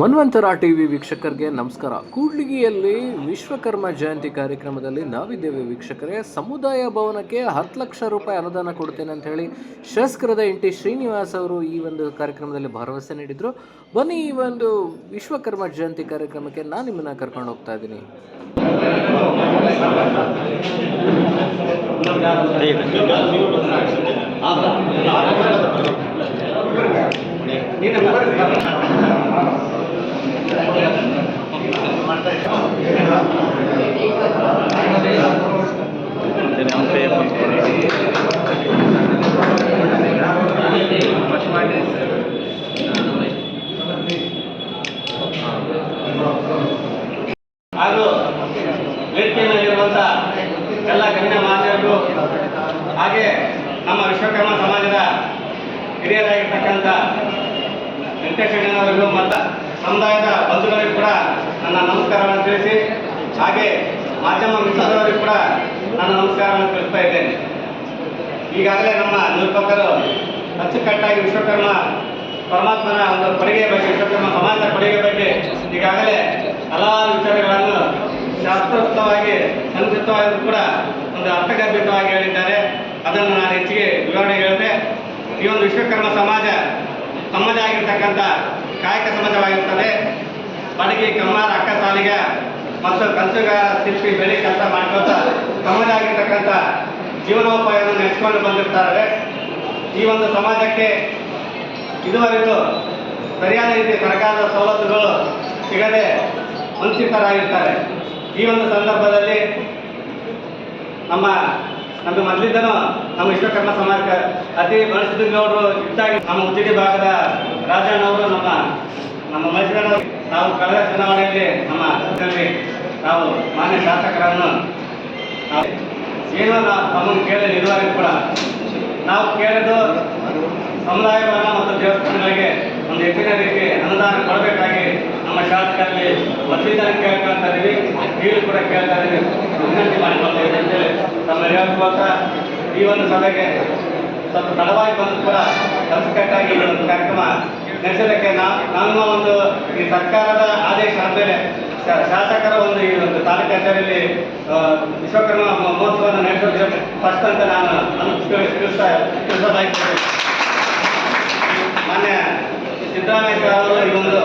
ಮನ್ವಂತರ T V ವೀಕ್ಷಕರಿಗೆ ನಮಸ್ಕಾರ. ಕೂಡ್ಲಿಗಿಯಲ್ಲಿ ವಿಶ್ವಕರ್ಮ ಜಯಂತಿ ಕಾರ್ಯಕ್ರಮದಲ್ಲಿ ನಾವಿದ್ದೇವೆ ವೀಕ್ಷಕರೇ. ಸಮುದಾಯ ಭವನಕ್ಕೆ ಹತ್ತು ಲಕ್ಷ ರೂಪಾಯಿ ಅನುದಾನ ಕೊಡ್ತೇನೆ ಅಂತ ಹೇಳಿ ಶಾಸಕರದ ಎನ್ ಟಿ ಶ್ರೀನಿವಾಸ್ ಅವರು ಈ ಒಂದು ಕಾರ್ಯಕ್ರಮದಲ್ಲಿ ಭರವಸೆ ನೀಡಿದರು. ಬನ್ನಿ ಈ ಒಂದು ವಿಶ್ವಕರ್ಮ ಜಯಂತಿ ಕಾರ್ಯಕ್ರಮಕ್ಕೆ ನಾನು ನಿಮ್ಮನ್ನ ಕರ್ಕೊಂಡು ಹೋಗ್ತಾ ಇದ್ದೀನಿ. ಹಾಗೂ ವೇದಿಕೆಯಲ್ಲಿರುವಂಥ ಎಲ್ಲ ಗಣ್ಯ ಮಾನ್ಯರು ಹಾಗೆ ನಮ್ಮ ವಿಶ್ವಕರ್ಮ ಸಮಾಜದ ಹಿರಿಯರಾಗಿರ್ತಕ್ಕಂಥ ವೆಂಕಟೇಶಣ್ಣನವರಿಗೂ ಮತ್ತು ಸಮುದಾಯದ ಬಂಧುಗಳಿಗೂ ಕೂಡ ನನ್ನ ನಮಸ್ಕಾರವನ್ನು ತಿಳಿಸಿ, ಹಾಗೆ ಮಾಧ್ಯಮ ಮಿತ್ರರವರಿಗೂ ಕೂಡ ನನ್ನ ನಮಸ್ಕಾರವನ್ನು ತಿಳಿಸ್ತಾ ಇದ್ದೇನೆ. ಈಗಾಗಲೇ ನಮ್ಮ ನಿರೂಪಕರು ಅಚ್ಚುಕಟ್ಟಾಗಿ ವಿಶ್ವಕರ್ಮ ಪರಮಾತ್ಮನ ಒಂದು ಕೊಡುಗೆ ಬಗ್ಗೆ, ವಿಶ್ವಕರ್ಮ ಸಮಾಜದ ಕೊಡುಗೆ ಬಗ್ಗೆ ಈಗಾಗಲೇ ಹಲವಾರು ವಿಚಾರಗಳನ್ನು ಶಾಸ್ತ್ರೋಕ್ತವಾಗಿ ಸಂಕ್ಷಿಪ್ತವಾಗಿ ಕೂಡ ಒಂದು ಅರ್ಥಗರ್ಭಿತವಾಗಿ ಹೇಳಿದ್ದಾರೆ. ಅದನ್ನು ನಾನು ಹೆಚ್ಚಿಗೆ ವಿವರಣೆ ಹೇಳಿದೆ ಈ ಒಂದು ವಿಶ್ವಕರ್ಮ ಸಮಾಜ ತಮ್ಮದೇ ಆಗಿರ್ತಕ್ಕಂಥ ಕಾಯಕ ಸಮಾಜವಾಗಿರುತ್ತದೆ ಬಡಗಿ ಕಮ್ಮಾರ ಅಕ್ಕ ಸಾಲಿಗ ಮತ್ತು ಕಂಚುಗಾರ ಶಿಲ್ಪಿ ಬೆಳೆ ಕೆಲಸ ಮಾಡ್ಕೊತ ತಮ್ಮದೇ ಆಗಿರ್ತಕ್ಕಂಥ ಜೀವನೋಪಾಯವನ್ನು ನಡೆಸ್ಕೊಂಡು ಬಂದಿರ್ತಾರೆ ಈ ಒಂದು ಸಮಾಜಕ್ಕೆ ಇದುವರೆಗೂ ಸರಿಯಾದ ರೀತಿ ಸರ್ಕಾರದ ಸವಲತ್ತುಗಳು ಸಿಗದೆ ವಂಚಿತರಾಗಿರ್ತಾರೆ. ಈ ಒಂದು ಸಂದರ್ಭದಲ್ಲಿ ನಮ್ಮ ನಮ್ಮ ಮೊದಲಿದ್ದನೂ ನಮ್ಮ ವಿಶ್ವಕರ್ಮ ಸಮಾಜಕ್ಕೆ ಅತಿ ಬಳಸಿದವರು ಹೆಚ್ಚಾಗಿ ನಮ್ಮ ಉಜಿಡಿ ಭಾಗದ ರಾಜಣ್ಣವರು ನಮ್ಮ ನಮ್ಮ ಮೈಸೂರಿನವರು ನಾವು ಕಳೆದ ಚುನಾವಣೆಯಲ್ಲಿ ನಮ್ಮ ನಾವು ಮಾನ್ಯ ಶಾಸಕರನ್ನು ನಾವು ಏನೋ ನಮ್ಮನ್ನು ಕೇಳಿದ ನಿರ್ವಹಣೆ ಕೂಡ ನಾವು ಕೇಳಿದ್ದು ಸಮುದಾಯವನ್ನ ಮತ್ತು ದೇವಸ್ಥಾನಗಳಿಗೆ ಒಂದು ಹೆಚ್ಚಿನ ರೀತಿ ಅನುದಾನ ಕೊಡಬೇಕಾಗಿ ನಮ್ಮ ಶಾಸಕರಲ್ಲಿ ಮೊದಲಿಂದ ಕೇಳ್ಕೊಳ್ತಾ ಇದೀವಿ ಈಗಲೂ ಕೂಡ ಕೇಳ್ತಾ ಇದ್ದೀವಿ. ವಿನಂತಿ ಮಾಡಿಕೊಳ್ತಾ ಇದ್ದೀವಿ ಅಂತೇಳಿ ತಮ್ಮ ಹೇಳ್ಕೊಳ್ತಾ ಈ ಒಂದು ಸಭೆಗೆ ಸ್ವಲ್ಪ ತಡವಾಗಿ ಬಂದು ಕೂಡ ಕಲಸಕಟ್ಟಾಗಿ ಈ ಒಂದು ಕಾರ್ಯಕ್ರಮ ನಡೆಸೋದಕ್ಕೆ ನಮ್ಮ ಒಂದು ಈ ಸರ್ಕಾರದ ಆದೇಶ ಆದಮೇಲೆ ಶಾಸಕರ ಒಂದು ಈ ಒಂದು ತಾಲೂಕು ಕಚೇರಿಯಲ್ಲಿ ವಿಶ್ವಕರ್ಮ ಮಹೋತ್ಸವವನ್ನು ನಡೆಸೋದು ಫಸ್ಟ್ ಅಂತ ನಾನು ತಿಳಿಸ್ತಾ ತಿಳಿಸೋದಾಗ್ತದೆ ಮಾನ್ಯ ಸಿದ್ದರಾಮಯ್ಯ ಅವರು ಈ ಒಂದು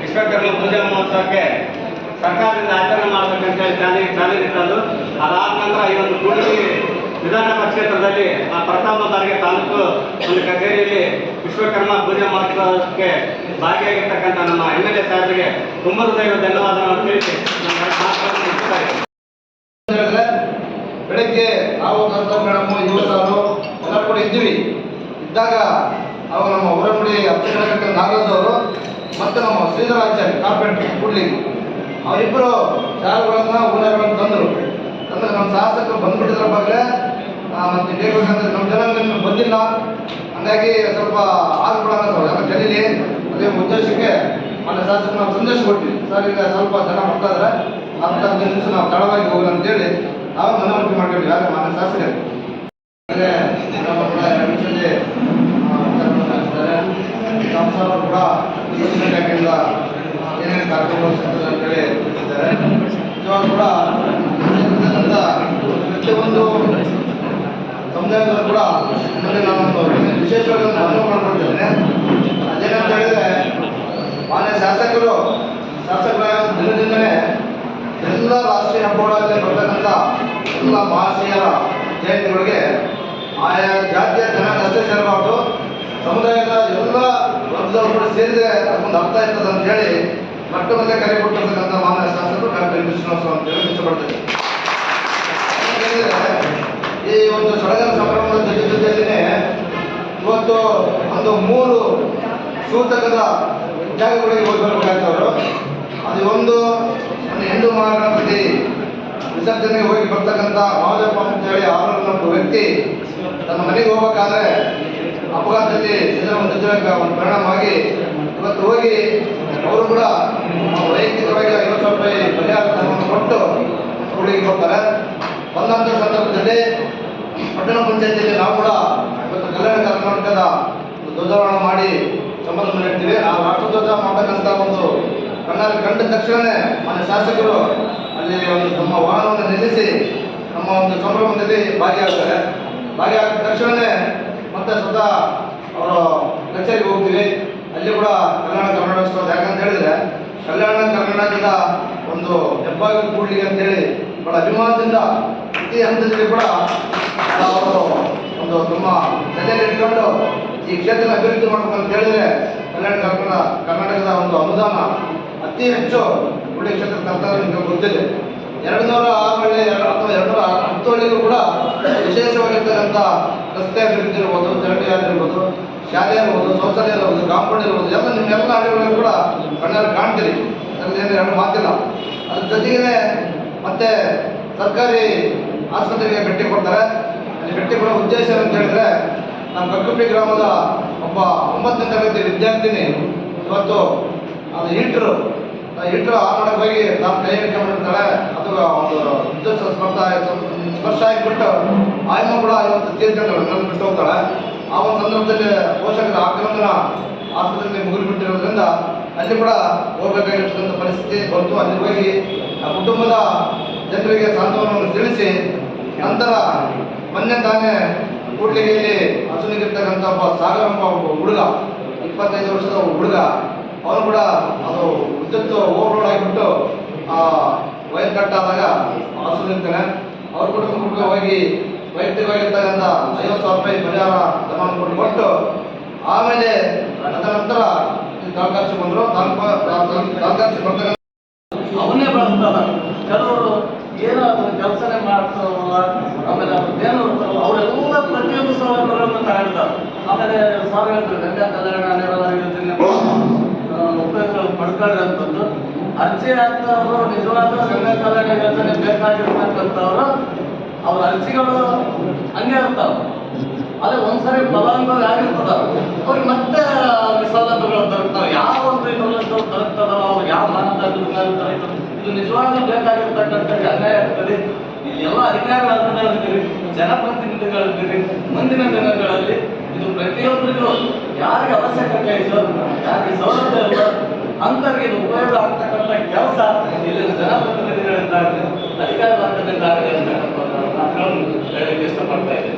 ವಿಶ್ವಕರ್ಮ ಪೂಜಾ ಮಹೋತ್ಸವಕ್ಕೆ ಸರ್ಕಾರದಿಂದ ಆಚರಣೆ ಮಾಡಬೇಕಂತ ಹೇಳಿ ಚಾಲಿ ಚಾಲನೆ ಇಟ್ಟದ್ದು ಅದಾದ ನಂತರ ಈ ಒಂದು ಕೂಡಲಿ ವಿಧಾನಸಭಾ ಕ್ಷೇತ್ರದಲ್ಲಿ ಆ ಪ್ರಥಮ ಬಾರಿಗೆ ತಾಲೂಕು ಒಂದು ಕಚೇರಿಯಲ್ಲಿ ವಿಶ್ವಕರ್ಮ ಪೂಜೆ ಮಾಡಿಸೋದಕ್ಕೆ ಭಾಗಿಯಾಗಿರ್ತಕ್ಕಂಥ ನಮ್ಮ ಎಂ ಎಲ್ ಎ ಸಾಹೇಬರಿಗೆ ತುಂಬ ಹೃದಯ ಧನ್ಯವಾದಗಳನ್ನು ತಿಳಿಸಿ ಬೆಳಗ್ಗೆ ನಾವು ಕರ್ತವ್ಯ ಮೇಡಮ್ ಯುವ ಸಾರು ಎಲ್ಲ ಕೂಡ ಇದ್ದೀವಿ. ಇದ್ದಾಗ ಅವಾಗ ನಮ್ಮ ಹೊರಗುಡಿ ಅಪ್ಪಗಡಕಟ್ಟ ನಾಗರಾಜ್ ಅವರು ಮತ್ತು ನಮ್ಮ ಶ್ರೀಧರಾಚಾರ್ಯ ಕಾರ್ಪೆಂಟ್ರಿ ಕೂಡ್ಲಿಂಗ್ ಅವರಿಬ್ಬರು ಶಾಲೆಗಳನ್ನು ಊರಗಳನ್ನು ತಂದರು. ತಂದ್ರೆ ನಮ್ಮ ಶಾಸಕರು ಬಂದ್ಬಿಟ್ಟಿದ್ರ ಬಗ್ಗೆ ಮತ್ತು ಬೇಕಂದ್ರೆ ನಮ್ಮ ಜನ ಬಂದಿಲ್ಲ. ಹಂಗಾಗಿ ಸ್ವಲ್ಪ ಆಗ್ಬಿಡೋಣ ಸರ್ ಯಾಕಂದ್ರೆ ಜಲೀಲಿ ಅದೇ ಉದ್ದೇಶಕ್ಕೆ ಮೊನ್ನೆ ಶಾಸಕ ನಾವು ಸಂದೇಶ ಕೊಟ್ವಿ ಸರ್, ಈಗ ಸ್ವಲ್ಪ ಜನ ಬರ್ತಾದ್ರೆ ಹತ್ತು ಹತ್ತು ನಿಮಿಷ ನಾವು ತಡವಾಗಿ ಹೋಗೋಣ ಅಂತೇಳಿ ನಾವು ಮನವರಿಕೆ ಮಾಡ್ಕೊಂಡ್ವಿ. ಯಾರು ಮಾನ್ಯ ಶಾಸಕರು, ಅಂದರೆ ನಮ್ಮ ಕೂಡ ಕೂಡ ಏನೇನು ಕಾರ್ಯಕ್ರಮ ಅಂತೇಳಿ ಕೂಡ ಪ್ರತಿಯೊಂದು ಸಮುದಾಯದಲ್ಲೂ ಕೂಡ ಮುಂದೆ ನಾನು ವಿಶೇಷವಾಗಿ ಮನವಿ ಮಾಡ್ಕೊಂಡಿದ್ದೇನೆ ಅದೇನಂತ ಹೇಳಿದ್ರೆ, ಮಾನ್ಯ ಶಾಸಕರು ಶಾಸಕರಾಗ ದಿನದಿಂದಲೇ ಎಲ್ಲ ರಾಷ್ಟ್ರೀಯ ಹಬ್ಬಗಳಲ್ಲಿ ಬರ್ತಕ್ಕಂಥ ಎಲ್ಲ ಮಹಾಶಯರ ಜಯಂತಿಗಳಿಗೆ ಆಯಾ ಜಾತಿಯ ಜನ ಅಷ್ಟೇ ಸೇರಬಾರ್ದು. ಸಮುದಾಯದ ಎಲ್ಲ ವರ್ಗದವರು ಕೂಡ ಸೇರಿದ್ರೆ ಅದೊಂದು ಅರ್ಥ ಇರ್ತದೆ ಅಂತ ಹೇಳಿ ಮೊಟ್ಟ ಮೊದಲೇ ಕರೆ ಕೊಟ್ಟಿರ್ತಕ್ಕಂಥ ಮಾನ್ಯ ಶಾಸಕರು ಡಾಕ್ಟರ್ ಅಂತ ಹೇಳಿ ಇಷ್ಟಪಡ್ತೇನೆ. ಈ ಒಂದು ಸಡಗರ ಸಂಭ್ರಮದ ಜೊತೆ ಇವತ್ತು ಒಂದು ಮೂರು ಸೂತಕದ ಜಾಗಗಳಿಗೆ ಹೋಗಿ ಬರ್ಬೇಕಾಗ್ತವರು ಅದು ಒಂದು ಒಂದು ಹೆಣ್ಣು ಮಹಾಗಣಪತಿ ವಿಸರ್ಜನೆಗೆ ಹೋಗಿ ಬರ್ತಕ್ಕಂಥ ಮಹಾದೇವಪ್ಪ ಅಂತ ಹೇಳಿ ಆರೋಗ್ಯ ಒಬ್ಬ ವ್ಯಕ್ತಿ ತನ್ನ ಮನೆಗೆ ಹೋಗ್ಬೇಕಾದ್ರೆ ಅಪಘಾತದಲ್ಲಿ ಸಿದ್ದರಾಮಯ್ಯ ಒಂದು ಪರಿಣಾಮವಾಗಿ ಇವತ್ತು ಹೋಗಿ ಅವರು ಕೂಡ ವೈಯಕ್ತಿಕವಾಗಿ ಐವತ್ತು ಸಾವಿರ ರೂಪಾಯಿ ಪರಿಹಾರ ಕೊಟ್ಟು ಹುಡುಗಿ ಹೋಗ್ತಾರೆ ಬಂದಂಥ ಸಂದರ್ಭದಲ್ಲಿ ಪಟ್ಟಣ ಪಂಚಾಯತಿಯಲ್ಲಿ ನಾವು ಕೂಡ ಇವತ್ತು ಕಲ್ಯಾಣ ಕರ್ನಾಟಕದ ಧ್ವಜಾರೋಹಣ ಮಾಡಿ ಸಂಬಂಧ ನೀಡ್ತೀವಿ ಆ ರಾಷ್ಟ್ರಧ್ವಜ ಮಾಡತಕ್ಕಂಥ ಒಂದು ಕಣ್ಣಲ್ಲಿ ಕಂಡ ತಕ್ಷಣವೇ ಮನೆ ಶಾಸಕರು ಅಲ್ಲಿ ಒಂದು ತಮ್ಮ ವಾಹನವನ್ನು ನಿಲ್ಲಿಸಿ ನಮ್ಮ ಒಂದು ಸಂಭ್ರಮದಲ್ಲಿ ಭಾಗಿಯಾಗ್ತಾರೆ. ಭಾಗಿಯಾದ ತಕ್ಷಣವೇ ಮತ್ತೆ ಸ್ವತಃ ಅವರು ಕಚೇರಿಗೆ ಹೋಗ್ತೀವಿ. ಅಲ್ಲಿ ಕೂಡ ಕಲ್ಯಾಣ ಕರ್ನಾಟಕ ಯಾಕಂತ ಹೇಳಿದ್ರೆ ಕಲ್ಯಾಣ ಕರ್ನಾಟಕದ ಒಂದು ಹೆಬ್ಬಾಗಿ ಕೂಡಲಿ ಅಂತೇಳಿ ಬಹಳ ಅಭಿಮಾನದಿಂದ ಪ್ರತಿ ಹಂತದಲ್ಲಿ ಕೂಡ ಅವರು ಒಂದು ತುಂಬ ತಲೆಯಲ್ಲಿ ಇಟ್ಕೊಂಡು ಈ ಕ್ಷೇತ್ರ ಅಭಿವೃದ್ಧಿ ಮಾಡ್ಬೇಕು ಅಂತ ಹೇಳಿದ್ರೆ ಕಲ್ಯಾಣ ಕರ್ನಾಟಕ ಕರ್ನಾಟಕದ ಒಂದು ಅನುದಾನ ಅತಿ ಹೆಚ್ಚು ಒಳ್ಳೆ ಕ್ಷೇತ್ರ ತರ್ತಾರೆ ನಿಮಗೆ ಗೊತ್ತಿದೆ. ಎರಡು ನೂರ ಆರು ಹಳ್ಳಿ ಅಥವಾ ಎರಡು ನೂರ ಹತ್ತು ಹಳ್ಳಿಗಳು ಕೂಡ ವಿಶೇಷವಾಗಿರ್ತಕ್ಕಂಥ ರಸ್ತೆ ಅಭಿವೃದ್ಧಿ ಇರ್ಬೋದು, ಚರಂಡಿ ಆಗಿರ್ಬೋದು ಶಾಲೆ ಇರ್ಬೋದು ಶೌಚಾಲಯ ಇರ್ಬೋದು, ಕಾಂಪೌಂಡ್ ಇರ್ಬೋದು, ಎಲ್ಲ ನಿಮ್ಮೆಲ್ಲ ಹಳ್ಳಿಗಳಲ್ಲಿ ಕೂಡ ಕಣ್ಣಲ್ಲಿ ಕಾಣ್ತೀರಿ ಅದರಲ್ಲಿ ಏನು ಎರಡು ಮಾತಿಲ್ಲ. ಅದ್ರ ಜೊತೆಗೇ ಮತ್ತೆ ಸರ್ಕಾರಿ ಆಸ್ಪತ್ರೆಗೆ ಭೇಟಿ ಕೊಡ್ತಾರೆ. ಅಲ್ಲಿ ಭೇಟಿ ಕೊಡೋ ಉದ್ದೇಶ ಅಂತ ಹೇಳಿದ್ರೆ ನಮ್ಮ ಕಕ್ಕುಪ್ಪಿ ಗ್ರಾಮದ ಒಬ್ಬ ಒಂಬತ್ತನೇ ತರಗತಿ ವಿದ್ಯಾರ್ಥಿನಿ. ಇವತ್ತು ಅದು ಹೀಟ್ರು ಹೀಟ್ರು ಆನ್ ಮಾಡಕ್ಕೆ ಹೋಗಿ ತಾನು ಕೈ ಹಿಡ್ಕೊಂಡಿರ್ತಾಳೆ ಅದು ಒಂದು ವಿದ್ಯುತ್ ಸ್ಪರ್ಶ ಸ್ಪರ್ಶ ಆಗಿಬಿಟ್ಟು ಆಯಮ್ಮ ಕೂಡ ಇವತ್ತು ಮೇಲೆ ಬಿಟ್ಟು ಹೋಗ್ತಾಳೆ. ಆ ಒಂದು ಸಂದರ್ಭದಲ್ಲಿ ಪೋಷಕರ ಆಕ್ರಮಣ ಆಸ್ಪತ್ರೆಗೆ ಮುಗಿದ್ಬಿಟ್ಟಿರೋದ್ರಿಂದ ಅಲ್ಲಿ ಕೂಡ ಹೋಗಬೇಕಾಗಿರ್ತಕ್ಕಂಥ ಪರಿಸ್ಥಿತಿ ಬಂತು. ಅಲ್ಲಿ ಹೋಗಿ ಆ ಕುಟುಂಬದ ಜನರಿಗೆ ಸಾಂತ್ವನವನ್ನು ತಿಳಿಸಿ ನಂತರ ಮೊನ್ನೆ ತಾನೇ ಕೂಡ್ಲಿಗೆಯಲ್ಲಿ ಹಸುನಿಗಿರ್ತಕ್ಕಂಥ ಒಬ್ಬ ಸಾಗರ ಎಂಬ ಒಬ್ಬ ಹುಡುಗ, ಇಪ್ಪತ್ತೈದು ವರ್ಷದ ಒಬ್ಬ ಹುಡುಗ, ಅವನು ಕೂಡ ಅದು ವಿದ್ಯುತ್ ಓವರ್ಲೋಡ್ ಆಗಿಬಿಟ್ಟು ಆ ವೈರ್ ಕಟ್ ಆದಾಗ ಹಸು ನಿಲ್ತಾನೆ ಅವ್ರ ಕುಟುಂಬಕ್ಕೆ ಹೋಗಿ ವೈಯಕ್ತಿಕವಾಗಿರ್ತಕ್ಕಂಥ ಐವತ್ತು ಸಾವಿರ ರೂಪಾಯಿ ಪರಿಹಾರ ಧನವನ್ನು ಕೊಟ್ಟು ಆಮೇಲೆ ಆಮೇಲೆ ತದನಂತರ ತಾಲೂಕಾಕ್ಷಿ ಬಂದರು. ತಾಲೂಕು ಬರ್ತಕ್ಕಂಥ ಅವನ್ನೇ ಬಳಸ್ತಾರ ಕೆಲವರು ಏನೋ ಅದನ್ನ ಕೆಲಸನೇ ಮಾಡ್ತಾರಲ್ಲ ಆಮೇಲೆ ಏನು ಅವರೆಲ್ಲ ಪ್ರತಿಯೊಂದು ಸೌಲಭ್ಯಗಳನ್ನು ತಗೊಂಡಿದ್ದಾರೆ. ಆಮೇಲೆ ಹೇಳ್ತಾರೆ ಗಂಗಾ ಕಲ್ಯಾಣ ನೆರವಾದ ಉಪಯೋಗ ಪಡ್ಕೊಳ್ಳಿ ಅಂತಂದು ಅರ್ಜಿ ಹಾಕ್ತವ್ರು ನಿಜವಾದ ಗಂಗಾ ಕಲ್ಯಾಣ ಯೋಜನೆ ಬೇಕಾಗಿರ್ತಕ್ಕಂಥವ್ರು ಅವ್ರ ಅರ್ಜಿಗಳು ಹಂಗೆ ಇರ್ತಾವ. ಅದೇ ಒಂದ್ಸರಿ ಫಲಾನುಭವಿ ಆಗಿರ್ತದ. ಅವ್ರಿಗೆ ಮತ್ತೆ ಸೌಲಭ್ಯಗಳು ದೊರಕ್ತಾವೆ ಯಾವ ಒಂದು ಸೌಲಭ್ಯಗಳು ದೊರಕ್ತದಲ್ಲ ಅವ್ರು ಯಾವ ದೊರಕ್ತದೆ ಇದು ನಿಜವಾಗ್ಲೂ ಬೇಕಾಗಿರ್ತಕ್ಕಂಥ ಅನ್ಯಾಯ ಇರ್ತದೆ ಇಲ್ಲಿ ಎಲ್ಲ ಅಧಿಕಾರಿಗಳಿದ್ದೀರಿ ಜನಪ್ರತಿನಿಧಿಗಳಿದ್ದೀರಿ ಮುಂದಿನ ದಿನಗಳಲ್ಲಿ ಇದು ಪ್ರತಿಯೊಬ್ಬರಿಗೂ ಯಾರಿಗೆ ಅವಶ್ಯಕತೆ ಇದೆಯೋ ಯಾರಿಗೆ ಸೌಲಭ್ಯ ಇಲ್ಲ, ಅಂತವ್ರಿಗೆ ಇದು ಉಪಯೋಗ ಆಗ್ತಕ್ಕಂಥ ಕೆಲಸ ಇಲ್ಲಿನ ಜನಪ್ರತಿನಿಧಿಗಳಿಂದ ಆಗಲಿ ಅಧಿಕಾರಿ ವರ್ಗದಿಂದ ಆಗಲಿ ಅಂತಕ್ಕಂಥ ಮಾತುಗಳನ್ನು ಹೇಳಲಿಕ್ಕೆ ಇಷ್ಟಪಡ್ತಾ ಇದ್ದೀನಿ.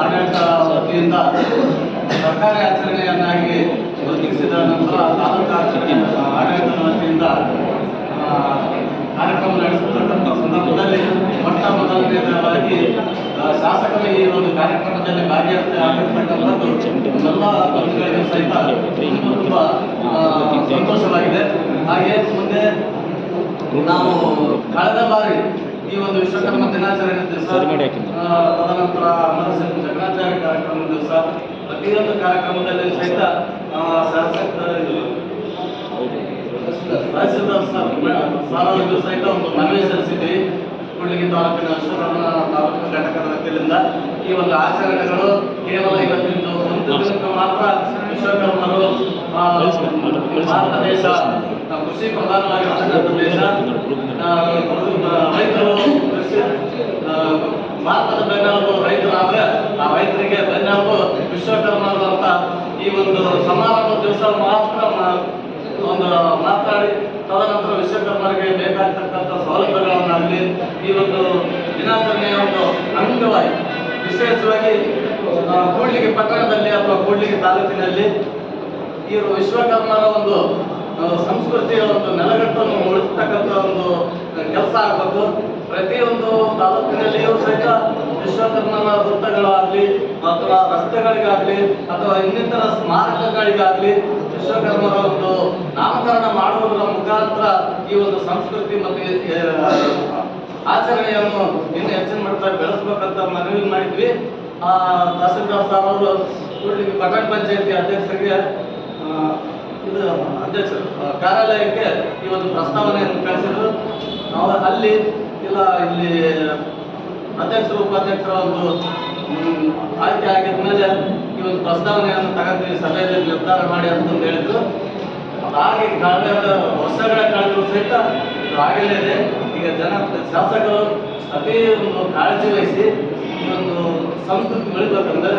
ಆಡಳಿತ ವತಿಯಿಂದ ಸರ್ಕಾರಿ ಆಚರಣೆಯನ್ನಾಗಿ ಗುರುತಿಸಿದ ನಂತರ ತಾಲೂಕು ಆಚರಣೆ, ಆಡಳಿತದ ವತಿಯಿಂದ ಕಾರ್ಯಕ್ರಮ ನಡೆಸತಕ್ಕಂಥ ಸಂದರ್ಭದಲ್ಲಿ ಮೊಟ್ಟ ಮೊದಲನೇದಾಗಿ ಶಾಸಕರು ಈ ಒಂದು ಕಾರ್ಯಕ್ರಮದಲ್ಲಿ ಭಾಗಿಯಾಗ್ತಾ ಆಗಿರ್ತಕ್ಕಂಥದ್ದು ಎಲ್ಲ ಬಂಧುಗಳಿಗೂ ಸಹಿತ ತುಂಬ ಸಂತೋಷವಾಗಿದೆ. ಹಾಗೆ ಮುಂದೆ ನಾವು ಕಳೆದ ಬಾರಿ ಈ ಒಂದು ವಿಶ್ವಕರ್ಮ ದಿನಾಚರಣೆ ದಿವಸ ತದನಂತರ ಅಮರಸಿಂಹ ಕಾರ್ಯಕ್ರಮ ಕಾರ್ಯಕ್ರಮದ ದಿವಸ ಪ್ರತಿಯೊಂದು ಕಾರ್ಯಕ್ರಮದಲ್ಲಿ ಸಹಿತ ತಹಸೀಲ್ದಾರ್ ಸಾಲವರಿಗೂ ಸಹಿತ ಒಂದು ಮನವಿ ಸಲ್ಲಿಸಿದ್ವಿ. ಕೂಡ್ಲಿಗಿ ತಾಲೂಕಿನ ವಿಶ್ವಕರ್ಮ ತಾಲೂಕು ಘಟಕದ ವತಿಯಿಂದ ಈ ಒಂದು ಆಚರಣೆಗಳು ಕೇವಲ ಇವತ್ತಿಂದು ಒಂದು ದಿನಕ್ಕೆ ಮಾತ್ರ ವಿಶ್ವಕರ್ಮರು ಭಾರತ ದೇಶ ಕೃಷಿ ಪ್ರಧಾನವಾಗಿ ದೇಶ ರೈತರು ಕೃಷಿ ಭಾರತದ ಬೆನ್ನೆಲುಬು ರೈತರಾದ್ರೆ ಆ ರೈತರಿಗೆ ಬೆನ್ನೆಲುಬು ವಿಶ್ವಕರ್ಮರು ಈ ಒಂದು ಸಮಾರಂಭ ದಿವಸ ಮಾತ್ರ ಒಂದು ಮಾತಾಡಿ, ತದನಂತರ ವಿಶ್ವಕರ್ಮರಿಗೆ ಬೇಕಾಗ್ತಕ್ಕಂಥ ಸೌಲಭ್ಯಗಳನ್ನಾಗಲಿ, ಈ ಒಂದು ದಿನಾಚರಣೆಯ ಒಂದು ಅಂಗವಾಗಿ, ವಿಶೇಷವಾಗಿ ಕೂಡ್ಲಿಗೆ ಪಟ್ಟಣದಲ್ಲಿ ಅಥವಾ ಕೂಡ್ಲಿಗೆ ತಾಲೂಕಿನಲ್ಲಿ, ಈ ವಿಶ್ವಕರ್ಮರ ಒಂದು ಸಂಸ್ಕೃತಿಯ ಒಂದು ನೆಲಗಟ್ಟನ್ನು ಉಳಿಸ್ತಕ್ಕಂಥ ಒಂದು ಕೆಲಸ ಆಗಬೇಕು. ಪ್ರತಿಯೊಂದು ತಾಲೂಕಿನಲ್ಲಿಯೂ ಸಹಿತ ವಿಶ್ವಕರ್ಮನ ವೃತ್ತಗಳಾಗಲಿ ಅಥವಾ ರಸ್ತೆಗಳಿಗಾಗಲಿ ಅಥವಾ ಇನ್ನಿತರ ಸ್ಮಾರಕಗಳಿಗಾಗಲಿ ವಿಶ್ವಕರ್ಮರ ಒಂದು ನಾಮಕರಣ ಮಾಡುವುದರ ಮುಖಾಂತರ ಈ ಒಂದು ಸಂಸ್ಕೃತಿ ಮತ್ತು ಆಚರಣೆಯನ್ನು ಇನ್ನು ಹೆಚ್ಚಿನ ಮಟ್ಟದಲ್ಲಿ ಬೆಳೆಸ್ಬೇಕಂತ ಮನವಿ ಮಾಡಿದ್ವಿ. ಆ, ತಹಸೀಲ್ದಾರ್ ಸಾರ್ ಅವರು ಕೂಡ್ಲಿಗಿ ಪಟ್ಟಣ ಪಂಚಾಯತಿ ಅಧ್ಯಕ್ಷರಿಗೆ ಅಧ್ಯಕ್ಷರು ಕಾರ್ಯಾಲಯಕ್ಕೆ ಈ ಒಂದು ಪ್ರಸ್ತಾವನೆಯನ್ನು ಕಳಿಸಿದ್ರು. ನಾವು ಅಲ್ಲಿ ಇಲ್ಲ ಇಲ್ಲಿ ಅಧ್ಯಕ್ಷರು ಉಪಾಧ್ಯಕ್ಷರ ಒಂದು ಆಯ್ಕೆ ಆಗಿದ ಮೇಲೆ ಈ ಒಂದು ಪ್ರಸ್ತಾವನೆಯನ್ನು ತಗೊಂಡು ಸಭೆಯಲ್ಲಿ ನಿರ್ಧಾರ ಮಾಡಿ ಅಂತ ಹೇಳಿದ್ರು. ಹಾಗೆ ಕಳೆದ ವರ್ಷಗಳ ಕಳೆದರೂ ಸಹಿತ ಆಗಲೇ ಇದೆ. ಈಗ ಜನ, ಶಾಸಕರು ಅತಿ ಒಂದು ಕಾಳಜಿ ವಹಿಸಿ ಈ ಒಂದು ಸಂಸ್ಕೃತಿ ಬೆಳಿಬೇಕಂದ್ರೆ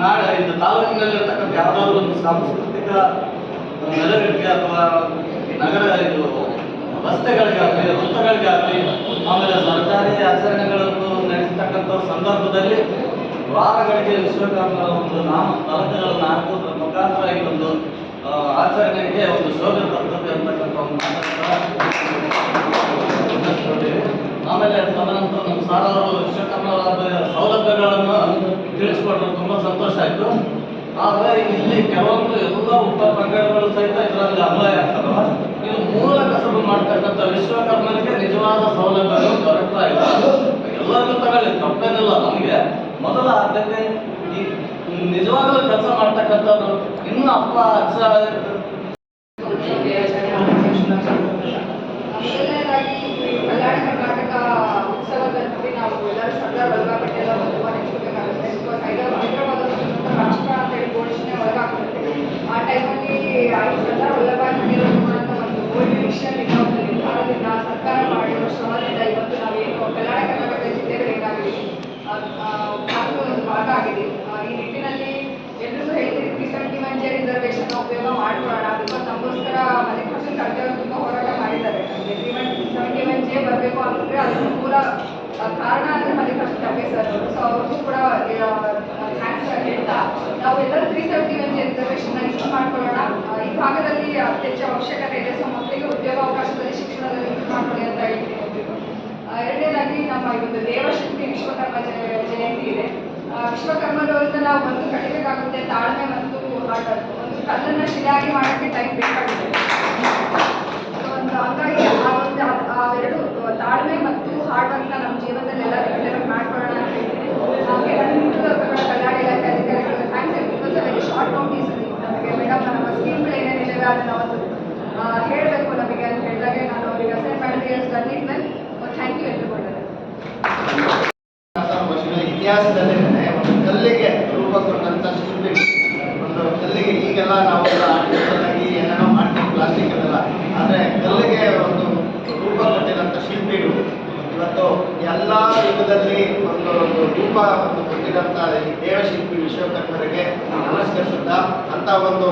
ನಾಡ ಇದು ತಾಲೂಕಿನಲ್ಲಿರ್ತಕ್ಕಂಥ ಯಾವುದಾದ್ರು ಒಂದು ಸಾಂಸ್ಕೃತಿಕ ನೆಲೆಗಳಿಗೆ ಅಥವಾ ನಗರ ಇದು ರಸ್ತೆಗಳಿಗಾಗಲಿ ವೃತ್ತಗಳಿಗಾಗಲಿ ಆಮೇಲೆ ಸರ್ಕಾರಿ ಆಚರಣೆಗಳನ್ನು ನಡೆಸತಕ್ಕಂಥ ಸಂದರ್ಭದಲ್ಲಿ ವಾರಗಳಿಗೆ ವಿಶ್ವಕರ್ಮ ಒಂದು ನಾಮ ಫಲಕಗಳನ್ನು ಹಾಕುವುದರ ಮುಖಾಂತರ ಈ ಒಂದು ಆಚರಣೆಗೆ ಒಂದು ಶೋಭೆ ಬರ್ತದೆ ಅಂತಕ್ಕಂಥ ಒಂದು. ಆಮೇಲೆ ತದನಂತರ ನಮ್ಮ ಸಾರ್ ಶಿಕ್ಷಕರಾದ ಸೌಲಭ್ಯಗಳನ್ನು ತಿಳಿಸ್ಕೊಟ್ರು. ತುಂಬ ಸಂತೋಷ ಆಯಿತು. ಆದರೆ ಇಲ್ಲಿ ಕೆಲವೊಂದು ಎಲ್ಲ ಉಪ ಪಂಗಡಗಳು ಸಹಿತ ಇದರಲ್ಲಿ ಅನ್ವಯ ಆಗ್ತದೆ ಇದು ಮೂಲ ಕಸಬು ಮಾಡ್ತಕ್ಕಂಥ ವಿಶ್ವಕರ್ಮನಿಗೆ ನಿಜವಾದ ಸೌಲಭ್ಯಗಳು ದೊರಕ್ತಾ ಇಲ್ಲ. ಎಲ್ಲರಿಗೂ ತಗೊಳ್ಳಿ, ತಪ್ಪೇನಿಲ್ಲ ನಮಗೆ. ಮೊದಲ ಆದ್ಯತೆ ಈ ನಿಜವಾಗಲೂ ಕೆಲಸ ಮಾಡ್ತಕ್ಕಂಥದ್ದು ಇನ್ನೂ ಅಪ್ಪ, ಅಜ್ಜ ಮೊದಲನೇದಾಗಿ ಕಲ್ಯಾಣ ಕರ್ನಾಟಕ ಉತ್ಸವದಲ್ಲಿ ನಾವು ಎಲ್ಲರೂ ಸರ್ದಾರ್ ವಲ್ಲಭಾಯ್ ಪಟೇಲ್ ಅವರು ತುಂಬ ನೆನೆಸ್ಕೋಬೇಕಾಗುತ್ತೆ ಬಿಕಾಸ್ ಹೈದರಾಬಾದ್ ಅಂತ ಹೇಳಿ ಘೋಷಣೆ ಆಗುತ್ತೆ ಆ ಟೈಮಲ್ಲಿ ಸರ್ದಾರ್ ವಲ್ಲಭಾಯ್ ಪಟೇಲ್ ಒಂದು ಓಲ್ಡ್ ಮಿಷನ್ ಒಂದು ಸರ್ಕಾರ ಮಾಡಿರೋ ಶ್ರಮದಿಂದ ಇವತ್ತು ನಾವೇನು ಕಲ್ಯಾಣ ಕರ್ನಾಟಕ ಜಿಲ್ಲೆಗಳು ಒಂದು ಭಾಗ ಆಗಿದೆ ಈ ನಿಟ್ಟಿನಲ್ಲಿ ಎಲ್ಲರೂ ಹೇಳ್ತೀವಿ ತ್ರೀ ಸೆವೆಂಟಿ ಒನ್ ಉಪಯೋಗ ಮಾಡ್ಕೊಳ್ಳೋಣ ಬಿಕಾಸ್ ನಮಗೋಸ್ಕರ ಮಲ್ಲಿಕಾರ್ಜುನ್ ಖರ್ಗೆ ಅವರು ತುಂಬ ಹೋರಾಟ ಮಾಡಿದ್ದಾರೆ ತ್ರೀ ಸೆವೆಂಟಿ ಒನ್ ಜೆ ಬರಬೇಕು ಅಂತಂದ್ರೆ ಮೂಲ ಆ, ಕಾರಣ ಅಂದರೆ ಮಲ್ಲಿಕಾರ್ಜುನ ಖರ್ಗೆ ಸರ್. ಸೊ ಅವ್ರಿಗೂ ಕೂಡ ಥ್ಯಾಂಕ್ಸ್ ಹೇಳ್ತಾ ನಾವು ಎಲ್ಲರೂ three seventy one J reservation ಮಾಡ್ಕೊಳ್ಳೋಣ. ಈ ಭಾಗದಲ್ಲಿ ಅತಿ ಹೆಚ್ಚು ಅವಶ್ಯಕತೆ ಇದೆ. ಸೊ ಮಕ್ಕಳಿಗೆ ಉದ್ಯೋಗಾವಕಾಶದಲ್ಲಿ ಶಿಕ್ಷಣದಲ್ಲಿ ಯೂಸ್ ಮಾಡ್ಕೊಳ್ಳಿ ಅಂತ ಹೇಳ್ತೀನಿ. ಎರಡನೇದಾಗಿ ನಮ್ಮ ಒಂದು ದೇವಶಕ್ತಿ ವಿಶ್ವಕರ್ಮ ಜಯಂತಿ ಇದೆ. ವಿಶ್ವಕರ್ಮದವರಿಂದ ನಾವು ಒಂದು ಕಲಿಬೇಕಾಗುತ್ತೆ ತಾಳ್ಮೆ ಮತ್ತು ಒಂದು ಕಲ್ಲನ್ನು ಶಿಲೆಯಾಗಿ ಮಾಡೋಕ್ಕೆ ಟೈಮ್ ಬೇಕಾಗುತ್ತೆ So, ಒಂದು ಹಂಗಾಗಿ ಆ ಒಂದು ಆ- ಆ ಎರಡು ತಾಳ್ಮೆ ಮತ್ತು ಹಾರ್ಡ್ ವರ್ಕ್ನ ನಮ್ಮ ಜೀವನದಲ್ಲಿ ಎಲ್ಲ ಡೆವಲಪ್ ಮಾಡ್ಕೊಳ್ಳೋಣ ಅಂತ ಹೇಳ್ತೀನಿ. ಹಾಗೆ ನನ್ನ ಹಿಂದುಳಿದ ಕಲ್ಯಾಣ ಇಲಾಖೆ ಅಧಿಕಾರಿಗಳು thanks because very short notice ನಮಗೆ ಮೇಡಮ್ ನಮ್ಮ ಸ್ಕೀಮ್ಗಳು ಏನೇನಿದ್ದಾವೆ ಅದನ್ನ ಒಂದು ಹೇಳಬೇಕು ನಮಗೆ ಅಂತ ಹೇಳಿದಾಗ ನಾನು ಅವರಿಗೆ ಅಸೈನ್ ಮಾಡಿದ್ರೆ ಡನ್ ಇಟ್ ಥ್ಯಾಂಕ್ ಯು ಎಲ್ರಿಗೂ ಇತಿಹಾಸದಲ್ಲೇ ಒಂದು ಕಲ್ಲಿಗೆ ರೂಪ ಕೊಟ್ಟಂತ ಶಿಲ್ಪಿ ಒಂದು ಕಲ್ಲಿಗೆ ಈಗೆಲ್ಲ ನಾವೆಲ್ಲ artificial ಆಗಿ ಏನೇನೋ ಮಾಡ್ತೀವಿ ಪ್ಲಾಸ್ಟಿಕ್ ಅದೆಲ್ಲ ಆದರೆ ಕಲ್ಲಿಗೆ ಒಂದು ರೂಪ ಕೊಟ್ಟಿರೋಂಥ ಶಿಲ್ಪಿಗಳು ಇವತ್ತು ಎಲ್ಲ ಯುಗದಲ್ಲಿ ಒಂದು ಒಂದು ರೂಪ ಒಂದು ಕೊಟ್ಟಿರೋಂಥ ಈ ದೇವಶಿಲ್ಪಿ ವಿಶ್ವಕರ್ಮರಿಗೆ ನಮಸ್ಕರಿಸುತ್ತಾ ಅಂತ ಒಂದು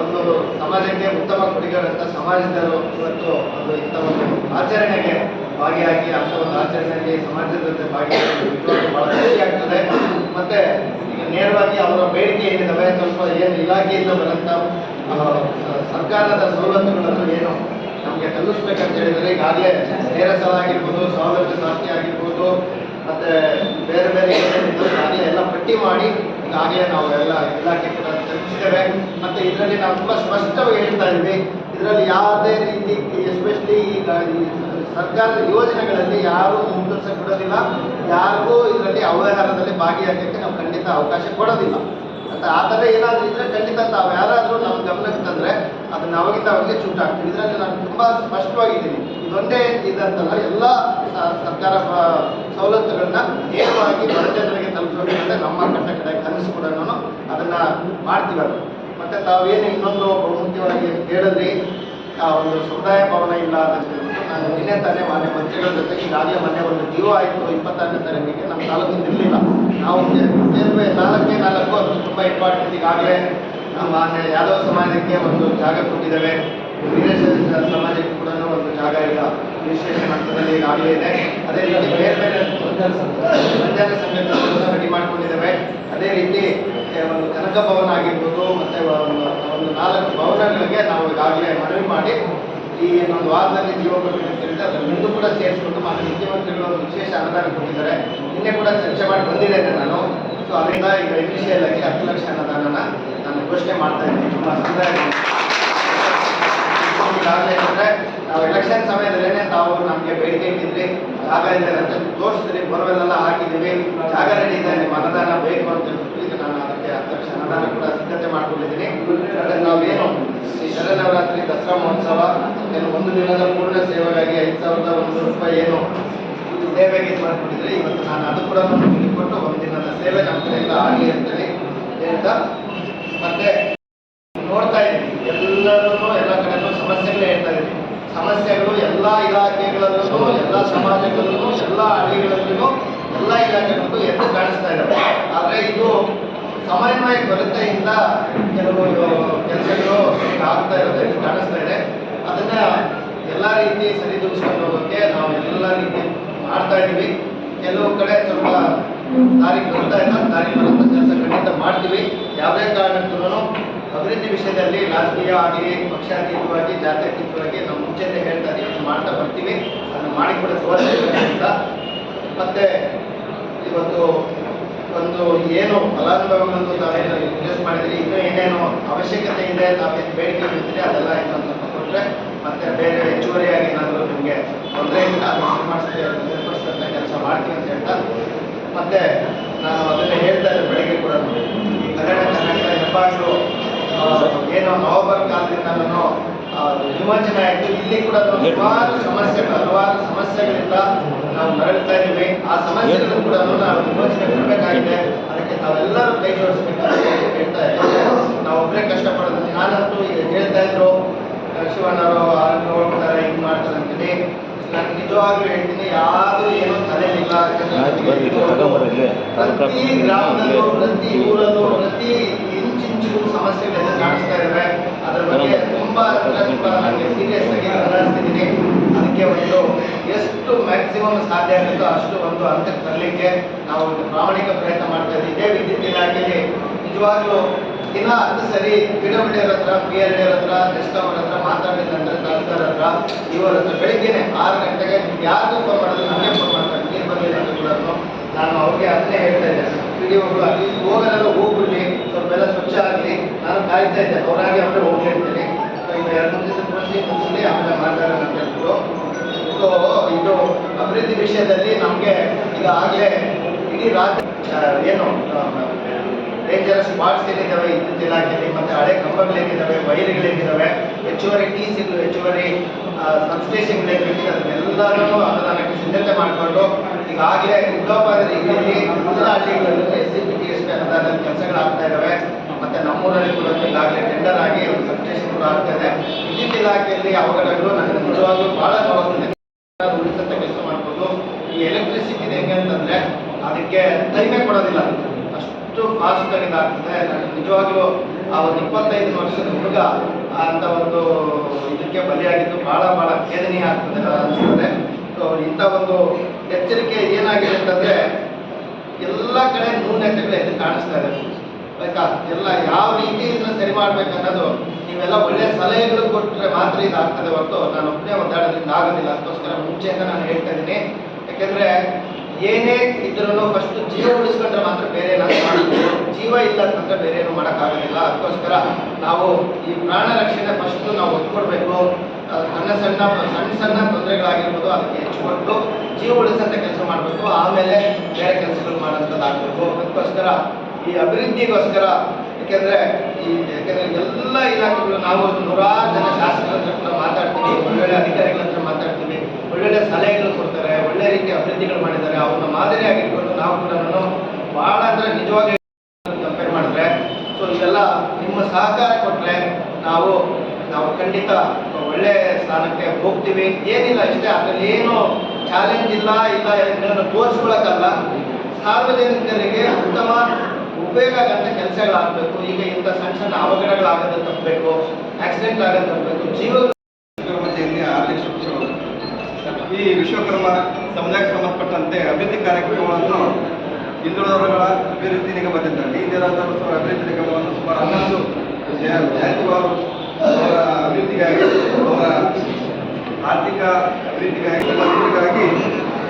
ಒಂದು ಸಮಾಜಕ್ಕೆ ಉತ್ತಮ ಕೊಡುಗೆಗಳಂತ ಸಮಾಜದವರು ಇವತ್ತು ಒಂದು ಇಂಥ ಒಂದು ಆಚರಣೆಗೆ ಭಾಗಿಯಾಗಿ ಅಂತ ಒಂದು ಆಚರಣೆಯಲ್ಲಿ ಸಮಾಜದ ಜೊತೆ ಭಾಗಿಯಾಗಿ ಬಹಳ ಖುಷಿಯಾಗ್ತದೆ ಮತ್ತೆ ನೇರವಾಗಿ ಅವರ ಬೇಡಿಕೆ ಏನಿದ್ದಾವೆ ಸ್ವಲ್ಪ ಏನು ಇಲಾಖೆಯಿಂದ ಬರೋಂಥ ಸರ್ಕಾರದ ಸವಲತ್ತುಗಳನ್ನು ಏನು ನಮಗೆ ತಲುಪಿಸ್ಬೇಕಂತ ಹೇಳಿದರೆ, ಈಗಾಗಲೇ ನೇರ ಸಾಲ ಆಗಿರ್ಬೋದು, ಸವಲತ್ತು ಸಾಧ್ಯ ಆಗಿರ್ಬೋದು, ಮತ್ತೆ ಬೇರೆ ಬೇರೆ ಏನೇನಿದ್ದು ಆಗಲೇ ಎಲ್ಲ ಪಟ್ಟಿ ಮಾಡಿ ಈಗಾಗಲೇ ನಾವು ಎಲ್ಲ ಇಲಾಖೆ ಕೂಡ ತಲುಪಿಸಿದ್ದೇವೆ ಮತ್ತೆ ಇದರಲ್ಲಿ ನಾವು ತುಂಬ ಸ್ಪಷ್ಟವಾಗಿ ಹೇಳ್ತಾ ಇದ್ವಿ ಇದರಲ್ಲಿ ಯಾವುದೇ ರೀತಿ ಎಸ್ಪೆಷಲಿ ಈಗ ಸರ್ಕಾರದ ಯೋಜನೆಗಳಲ್ಲಿ ಯಾರು ಮುಂದುವರ್ಸ ಕೊಡೋದಿಲ್ಲ ಯಾರಿಗೂ ಇದರಲ್ಲಿ ಅವ್ಯವಹಾರದಲ್ಲಿ ಭಾಗಿಯಾಗಕ್ಕೆ ನಾವು ಖಂಡಿತ ಅವಕಾಶ ಕೊಡೋದಿಲ್ಲ. ಅಂತ ಆ ಥರ ಏನಾದರೂ ಇದ್ರೆ ಖಂಡಿತ ತಾವು ಯಾರಾದರೂ ನಮ್ಮ ಗಮನಕ್ಕೆ ತಂದರೆ ಅದನ್ನ ಅವಾಗಿಂದ ಅವರಿಗೆ ಚೂಟ್ ಹಾಕ್ತೀವಿ ಇದರಲ್ಲಿ ನಾನು ತುಂಬ ಸ್ಪಷ್ಟವಾಗಿದ್ದೀನಿ. ಇದೊಂದೇ ಇದಂತಲ್ಲ ಎಲ್ಲ ಸರ್ಕಾರ ಸವಲತ್ತುಗಳನ್ನ ನೇರವಾಗಿ ಬಡ ಜನರಿಗೆ ತಲುಪಿಸೋದ್ರಿಂದ ನಮ್ಮ ಕಟ್ಟ ಕಡೆ ಕನಸು ಕೂಡ ನಾನು ಅದನ್ನ ಮಾಡ್ತೀವಲ್ಲ ಮತ್ತೆ ತಾವೇನು ಇನ್ನೊಂದು ಬಹುಮುಖ್ಯವಾಗಿ ಹೇಳಿದ್ರಿ, ಆ, ಒಂದು ಸಮುದಾಯ ಭವನ ಇಲ್ಲ ಅಂತ ನಾನು ನಿನ್ನೆ ತಾನೇ ಮಾನ್ಯ ಮಂತ್ರಿಗಳ ಜೊತೆ ಈಗಾಗಲೇ ಮೊನ್ನೆ ಒಂದು ಜೀವ ಆಯಿತು, ಇಪ್ಪತ್ತಾರನೇ ತಾರೀಕಿಗೆ ನಮ್ಮ ತಾಲೂಕಿನ ಇರಲಿಲ್ಲ. ನಾವು ಸೇರ್ವೆ, ನಾಲ್ಕೇ ನಾಲ್ಕು ಅದು ತುಂಬ ಇಂಪಾರ್ಟೆಂಟ್ ಈಗಾಗಲೇ ನಮ್ಮ ಯಾದವ ಸಮಾಜಕ್ಕೆ ಒಂದು ಜಾಗ ಕೊಟ್ಟಿದ್ದೇವೆ. ಸಮಾಜಕ್ಕೆ ಕೂಡ ಒಂದು ಜಾಗ ಇಲ್ಲ. ರಿಜಿಸ್ಟ್ರೇಷನ್ ಹಂತದಲ್ಲಿ ಈಗಾಗಲೇ ಇದೆ. ಅದೇ ರೀತಿ ಬೇರೆ ಬೇರೆ ಸಂಚಾರ ಸಂಘಟನೆಗಳನ್ನು ರೆಡಿ ಮಾಡ್ಕೊಂಡಿದ್ದೇವೆ. ಅದೇ ರೀತಿ ಒಂದು ಕನಕ ಭವನ ಆಗಿರ್ಬೋದು, ಮತ್ತೆ ಒಂದು ನಾಲ್ಕು ಭವನಗಳಿಗೆ ನಾವು ಈಗಾಗಲೇ ಮನವಿ ಮಾಡಿ ಈ ಒಂದು ವಾರದಲ್ಲಿ ಜೀವ ಅದರ ಮುಂದೆ ಕೂಡ ಸೇರಿಸ್ಕೊಂಡು ಮಾತ್ರ ಮುಖ್ಯಮಂತ್ರಿಗಳು ಒಂದು ವಿಶೇಷ ಅನುದಾನ ಕೊಟ್ಟಿದ್ದಾರೆ. ನಿನ್ನೆ ಕೂಡ ಚರ್ಚೆ ಮಾಡಿ ಬಂದಿದ್ದೇನೆ ನಾನು. ಸೊ ಅದರಿಂದ ಈಗ ಇನಿಷಿಯಲ್ ಆಗಿ ಹತ್ತು ಲಕ್ಷ ಅನುದಾನನ ನಾನು ಘೋಷಣೆ ಮಾಡ್ತಾ ಇದ್ದೀನಿ. ತುಂಬ ಸಮುದಾಯ ಈಗಾಗಲೇ ಅಂದರೆ ನಾವು ಎಲೆಕ್ಷನ್ ಸಮಯದಲ್ಲೇ ತಾವು ನಮಗೆ ಬೇಡಿಕೆ ಇಟ್ಟಿದ್ರಿ ಜಾಗ ಇದೆ ಅಂತ ತೋರಿಸಿದ್ರಿ ಬೋರ್ವೆಲ್ ಎಲ್ಲ ಹಾಕಿದ್ದೀವಿ. ಜಾಗ ನಿಮ್ಮ ಅನುದಾನ ಬೇಕು ಅಂತ ನಾನು ಅದಕ್ಕೆ ಲಕ್ಷ ಅನುದಾನ ಕೂಡ ಸಿದ್ಧತೆ ಮಾಡಿಕೊಂಡಿದ್ದೀನಿ. ನಾವೇನು ಈ ಶರನವರಾತ್ರಿ ದಸರಾ ಮಹೋತ್ಸವ, ಏನು ಒಂದು ದಿನದ ಪೂರ್ಣ ಸೇವೆಗಾಗಿ ಐದು ಸಾವಿರದ ಒಂದು ರೂಪಾಯಿ ಏನು ಸೇವೆಗೆ ಇದು ಮಾಡಿಕೊಂಡಿದ್ರೆ ಇವತ್ತು ನಾನು ಅದು ಕೂಡ ಕೊಟ್ಟು ಒಂದು ದಿನದ ಸೇವೆ ನಮ್ಮ ಕಡೆಯಿಂದ ಆಗಲಿ ಅಂತೇಳಿ ಹೇಳ್ತಾ ಮತ್ತೆ ನೋಡ್ತಾ ಇದ್ದೀನಿ. ಎಲ್ಲರೂ ಎಲ್ಲ ಕಡೆನೂ ಸಮಸ್ಯೆಗಳೇ ಹೇಳ್ತಾ ಇದ್ದೀವಿ ಸಮಸ್ಯೆಗಳು ಎಲ್ಲ ಇಲಾಖೆಗಳಲ್ಲೂ, ಎಲ್ಲ ಸಮಾಜಗಳಲ್ಲೂ, ಎಲ್ಲ ಹಳ್ಳಿಗಳಲ್ಲೂ, ಎಲ್ಲ ಇಲಾಖೆಗಳಲ್ಲೂ ಎದ್ದು ಕಾಣಿಸ್ತಾ ಇದೆ ಆದರೆ ಇದು ಸಮನ್ವಯ ಕೊರತೆಯಿಂದ ಕೆಲವು ಕೆಲಸಗಳು ಆಗ್ತಾ ಇರೋದು ಕಾಣಿಸ್ತಾ ಇದೆ. ಅದನ್ನ ಎಲ್ಲ ರೀತಿ ಸರಿದೂಗಿಸ್ಕೊಂಡು ಹೋಗೋಕ್ಕೆ ನಾವು ಎಲ್ಲ ರೀತಿ ಮಾಡ್ತಾ ಇದ್ದೀವಿ. ಕೆಲವು ಕಡೆ ಸ್ವಲ್ಪ ದಾರಿ ಬರ್ತಾ ಇಲ್ಲ, ದಾರಿ ಬರುವಂಥ ಕೆಲಸ ಖಂಡಿತ ಮಾಡ್ತೀವಿ. ಯಾವುದೇ ಕಾರಣಕ್ಕೂ ಅಭಿವೃದ್ಧಿ ವಿಷಯದಲ್ಲಿ ರಾಜಕೀಯ ಆಗಿ ಪಕ್ಷಾತೀತವಾಗಿ ಜಾತ್ಯತೀತವಾಗಿ ನಾವು ಮುಂಚೆಯಿಂದ ಹೇಳ್ತಾ ಇದೀವಿ. ಮಾಡ್ತಾ ಬರ್ತೀವಿ. ಅದನ್ನು ಮಾಡಿ ಕೂಡ ತೋರಿಸ್ತೀವಿ ಅಂತ. ಮತ್ತೆ ಇವತ್ತು ಒಂದು ಏನು ಫಲಾನುಭವಿಗಳದ್ದು ತಾವೇನು ರಿಕ್ವೆಸ್ಟ್ ಮಾಡಿದ್ರಿ ಇನ್ನೂ ಏನೇನು ಅವಶ್ಯಕತೆ ಇದೆ ತಾವೇನು ಬೇಡಿಕೆ ಇರ್ತೀರಿ ಅದೆಲ್ಲ ಏನು ಅಂತ ಕೊಟ್ಟರೆ ಮತ್ತೆ ಬೇರೆ ಹೆಚ್ಚುವರಿಯಾಗಿ ಏನಾದರೂ ನಿಮಗೆ ತೊಂದರೆ ಇಲ್ಲ ಅದನ್ನು ಮಾಡಿಸ್ತೀವಿ ಸರಿಪಡಿಸ್ತಂಥ ಕೆಲಸ ಮಾಡ್ತೀವಿ ಅಂತ ಹೇಳ್ತಾ. ಮತ್ತೆ ನಾನು ಅದನ್ನು ಹೇಳ್ತಾ ಇದ್ದೆ ಬೆಳಗ್ಗೆ ಕೂಡ ಕನ್ನಡ ಕರ್ನಾಟಕ ಆ, ಏನು ನವೆಂಬರ್ ಕಾಲದಿಂದಲೂ ವಿಮೋಚನೆ ಆಯಿತು. ಇಲ್ಲಿ ಕೂಡ ಹಲವಾರು ಸಮಸ್ಯೆಗಳು ಹಲವಾರು ಸಮಸ್ಯೆಗಳಿಂದ ನಾವು ನರಳ್ತಾ ಇದ್ದೀವಿ. ಆ ಸಮಸ್ಯೆಗಳು ಕೂಡ ನಾವು ವಿಮೋಚನೆ ಬರಬೇಕಾಗಿದೆ ಅದಕ್ಕೆ ತಾವೆಲ್ಲರೂ ಕೈ ಜೋಡಿಸ್ಬೇಕಂತ ಹೇಳ್ತಾ ಇದ್ದೀವಿ ನಾವು ಒಬ್ಬರೇ ಕಷ್ಟಪಡೋದು. ನಾನಂತೂ ಈಗ ಹೇಳ್ತಾ ಇದ್ರು ಆ, ಶಿವಣ್ಣವರು ಹಿಂಗ್ ಮಾಡ್ತಾರೆ ಅಂತೇಳಿ ನಾನು ನಿಜವಾಗ್ಲೂ ಹೇಳ್ತೀನಿ ಯಾರು ಏನೋ ತಲೆಯಲ್ಲಿಲ್ಲ ಪ್ರತಿ ಗ್ರಾಮದಲ್ಲೂ ಪ್ರತಿ ಊರಲ್ಲೂ ಪ್ರತಿ ಇಂಚಿಂಚು ಸಮಸ್ಯೆಗಳೆಲ್ಲ ಕಾಣಿಸ್ತಾ ಇದ್ದಾವೆ ಅದ್ರ ಬಗ್ಗೆ ತುಂಬಾ ನನಗೆ ಸೀರಿಯಸ್ ಆಗಿ ಗಮನಿಸ್ತಿದ್ದೀನಿ ಅದಕ್ಕೆ ಒಂದು ಎಷ್ಟು ಮ್ಯಾಕ್ಸಿಮಮ್ ಸಾಧ್ಯ ಆಗುತ್ತೋ ಅಷ್ಟು ಒಂದು ಹಂತಕ್ಕೆ ತರಲಿಕ್ಕೆ ನಾವು ಒಂದು ಪ್ರಾಮಾಣಿಕ ಪ್ರಯತ್ನ ಮಾಡ್ತಾ ಇದ್ದೀವಿ. ಇದೇ ವಿದ್ಯುತ್ ಇಲಾಖೆಯಲ್ಲಿ ನಿಜವಾಗ್ಲೂ ದಿನ ಹತ್ತು ಸರಿ ಪಿ ಡಬ್ಲ್ಯೂ ಹತ್ರ ಪಿ ಎಲ್ ಡಿ ಹತ್ರ ಎಸ್ಕಾಮ್ ಅವ್ರ ಹತ್ರ ಮಾತಾಡಿದ ನಂತರ ತಹಸೀಲ್ದಾರ್ ಹತ್ರ ಇವರ ಹತ್ರ ಬೆಳಿಗ್ಗೆನೆ ಆರು ಗಂಟೆಗೆ ಯಾರಿಗೂ ಫೋನ್ ಮಾಡಿದ್ರು ನನಗೆ ಫೋನ್ ಮಾಡ್ತಾರೆ ನೀರು ಬರಲಿಲ್ಲ ಅಂತ ಕೂಡ ನಾನು ಅವ್ರಿಗೆ ಅದನ್ನೇ ಹೇಳ್ತಾ ಇದ್ದೆ ಪಿ ಡಿ ಒಬ್ರು ಅಲ್ಲಿ ಹೋಗಲ್ಲ ಹೋಗ್ಬಿಡ್ಲಿ. ಸ್ವಲ್ಪ ಎಲ್ಲ ಸ್ವಚ್ಛ ಆಗಲಿ ನಾನು ಕಾಯ್ತಾ ಇದ್ದೆ. ಅವರಾಗಿ ಅವರೇ ಹೋಗ್ಲಿ ಅಂತೇಳಿ So, ಇನ್ನು ಎರಡು ದಿವಸ ಮುಗಿಸಲಿ ಆಮೇಲೆ ಮಾಡ್ತಾರೆ ಅಂತ ಹೇಳ್ಬಿಟ್ಟು. ಸೊ ಇದು ಅಭಿವೃದ್ಧಿ ವಿಷಯದಲ್ಲಿ ನಮಗೆ ಈಗ ಆಗಲೇ ಇಡೀ ರಾಜ್ಯ ಏನು ಡೇಂಜರಸ್ ಸ್ಪಾಟ್ಸ್ ಏನಿದ್ದಾವೆ ವಿದ್ಯುತ್ ಇಲಾಖೆಯಲ್ಲಿ ಮತ್ತೆ ಹಳೆ ಕಂಬಗಳೇನಿದ್ದಾವೆ ವೈರ್ಗಳೇನಿದ್ದಾವೆ ಹೆಚ್ಚುವರಿ ಟಿ ಸಿಗಳು ಹೆಚ್ಚುವರಿ ಸಬ್ಸ್ಟೇಷನ್ಗಳು ಅದನ್ನೆಲ್ಲರೂ ಅದನ್ನು ಅನುದಾನಕ್ಕೆ ಸಿದ್ಧತೆ ಮಾಡಿಕೊಂಡು ಈಗಾಗಲೇ ಉದ್ಯೋಗದ ರೀತಿಯಲ್ಲಿ ಎಲ್ಲ ಹಳ್ಳಿಗಳಲ್ಲಿ ಸಿ ಪಿ ಟಿ ಅನುದಾನದ ಕೆಲಸಗಳಾಗ್ತಾ ಇದ್ದಾವೆ. ಮತ್ತೆ ನಮ್ಮೂರಲ್ಲಿ ಕೂಡ ಈಗಾಗಲೇ ಟೆಂಡರ್ ಆಗಿ ಒಂದು ಸಬ್ಸ್ಟೇಷನ್ ಕೂಡ ಆಗ್ತಾ ಇದೆ. ವಿದ್ಯುತ್ ಇಲಾಖೆಯಲ್ಲಿ ಅವಘಡಗಳು ನನಗೆ ನಿಜವಾಗ್ಲೂ ಬಹಳ ನೋವಾಗ್ತಿದೆ ಉಳಿಸಂತ ಕೆಲಸ ಮಾಡ್ಬೋದು. ಈ ಎಲೆಕ್ಟ್ರಿಸಿಟಿ ಹೆಂಗೆ ಅಂತಂದ್ರೆ ಅದಕ್ಕೆ ಕಡಿಮೆ ಕೊಡೋದಿಲ್ಲ. ಅಷ್ಟು ಫಾಸ್ಟ್ ಆಗಿ ಇದಾಗ್ತದೆ. ನಾನು ನಿಜವಾಗ್ಲೂ ಆ ಒಂದು ಇಪ್ಪತ್ತೈದು ವರ್ಷದ ಹುಡುಗ ಅಂತ ಒಂದು ಇದಕ್ಕೆ ಬಲಿಯಾಗಿದ್ದು ಬಹಳ ಬಹಳ ಖೇದನೀಯ ಆಗ್ತದೆ ಅನಿಸ್ತದೆ ಸೊ ಇಂಥ ಒಂದು ಎಚ್ಚರಿಕೆ ಏನಾಗಿದೆ ಅಂತಂದ್ರೆ ಎಲ್ಲ ಕಡೆ ನ್ಯೂನತೆಗಳು ಎದ್ದು ಕಾಣಿಸ್ತಾ ಇದೆ. ಆಯ್ತಾ? ಎಲ್ಲ ಯಾವ ರೀತಿ ಇದನ್ನ ಸರಿ ಮಾಡ್ಬೇಕು ಅನ್ನೋದು ನೀವೆಲ್ಲ ಒಳ್ಳೆ ಸಲಹೆಗಳು ಕೊಟ್ಟರೆ ಮಾತ್ರ ಇದಾಗ್ತದೆ ಹೊರತು ನಾನು ಒಬ್ಬನೇ ಒದ್ದಾಡೋದ್ರಿಂದ ಆಗೋದಿಲ್ಲ. ಅದಕ್ಕೋಸ್ಕರ ಮುಂಚೆಯಿಂದ ನಾನು ಹೇಳ್ತಾ ಇದ್ದೀನಿ. ಯಾಕೆಂದ್ರೆ ಏನೇ ಇದ್ರೂ ಫಸ್ಟ್ ಜೀವ ಉಳಿಸ್ಕೊಂಡ್ರೆ ಮಾತ್ರ ಬೇರೆ ಏನಾದ್ರು ಮಾಡಬೇಕು. ಜೀವ ಇಲ್ಲ ಅಂತಂದ್ರೆ ಬೇರೆ ಏನು ಮಾಡೋಕ್ಕಾಗೋದಿಲ್ಲ. ಅದಕ್ಕೋಸ್ಕರ ನಾವು ಈ ಪ್ರಾಣ ರಕ್ಷಣೆ ಫಸ್ಟ್ ನಾವು ಒತ್ತು ಕೊಡಬೇಕು ಸಣ್ಣ ಸಣ್ಣ ಸಣ್ಣ ಸಣ್ಣ ತೊಂದರೆಗಳಾಗಿರ್ಬೋದು, ಅದಕ್ಕೆ ಹೆಚ್ಚು ಕೊಟ್ಟು ಜೀವ ಉಳಿಸಂತ ಕೆಲಸ ಮಾಡಬೇಕು. ಆಮೇಲೆ ಬೇರೆ ಕೆಲಸಗಳು ಮಾಡೋಂಥದ್ದಾಗಬೇಕು. ಅದಕ್ಕೋಸ್ಕರ ಈ ಅಭಿವೃದ್ಧಿಗೋಸ್ಕರ, ಯಾಕೆಂದ್ರೆ ಈ, ಯಾಕೆಂದ್ರೆ ಎಲ್ಲ ಇಲಾಖೆಗಳು, ನಾವು ನೂರಾರು ಜನ ಶಾಸಕರ ಹತ್ರ ಮಾತಾಡ್ತೀವಿ. ಒಳ್ಳೊಳ್ಳೆ ಅಧಿಕಾರಿಗಳ ಮಾತಾಡ್ತೀವಿ ಒಳ್ಳೊಳ್ಳೆ ಸಲಹೆಗಳು ಕೊಡ್ತಾರೆ, ಒಳ್ಳೆ ರೀತಿ ಅಭಿವೃದ್ಧಿಗಳು ಮಾಡಿದ್ದಾರೆ. ಅವ್ರನ್ನ ಮಾದರಿಯಾಗಿಟ್ಕೊಂಡು ನಾವು ಕೂಡ ಭಾಳ ಅಂದ್ರೆ ನಿಜವಾಗಿ ಕಂಪೇರ್ ಮಾಡಿದ್ರೆ ಸೊ ಇದೆಲ್ಲ ನಿಮ್ಮ ಸಹಕಾರ ಕೊಟ್ಟರೆ ನಾವು ನಾವು ಖಂಡಿತ ಒಳ್ಳೆ ಸ್ಥಾನಕ್ಕೆ ಹೋಗ್ತೀವಿ. ಏನಿಲ್ಲ ಇಷ್ಟೇ ಅದ್ರಲ್ಲಿ ಏನು ಚಾಲೆಂಜ್ ಇಲ್ಲ ಇಲ್ಲ ಏನನ್ನು ತೋರಿಸ್ಕೊಳಕ್ಕಲ್ಲ. ಸಾರ್ವಜನಿಕರಿಗೆ ಉತ್ತಮ ಉಪಯೋಗ ಆಗಂತ ಕೆಲಸಗಳಾಗಬೇಕು. ಈಗ ಇಂಥ ಸಣ್ಣ ಸಣ್ಣ ಅವಘಡಗಳಾಗದ ತಪ್ಪಬೇಕು ಆಕ್ಸಿಡೆಂಟ್ ಆಗದ ತಪ್ಪಬೇಕು, ಜೀವ ಈ ವಿಶ್ವಕರ್ಮ ಸಮುದಾಯಕ್ಕೆ ಸಂಬಂಧಪಟ್ಟಂತೆ ಅಭಿವೃದ್ಧಿ ಕಾರ್ಯಕ್ರಮಗಳನ್ನು ಹಿಂದುಳಿದವರುಗಳ ಅಭಿವೃದ್ಧಿ ದಯಾಳ್ ಅವರ ಅಭಿವೃದ್ಧಿ ನಿಗಮವನ್ನು ಸುಮಾರು ಹನ್ನೊಂದು ಜಯ- ಜಯಂತಿವಾರು ಅವರ ಅಭಿವೃದ್ಧಿಗಾಗಿ, ಅವರ ಆರ್ಥಿಕ ಅಭಿವೃದ್ಧಿಗಾಗಿ ಅಭಿವೃದ್ಧಿಗಾಗಿ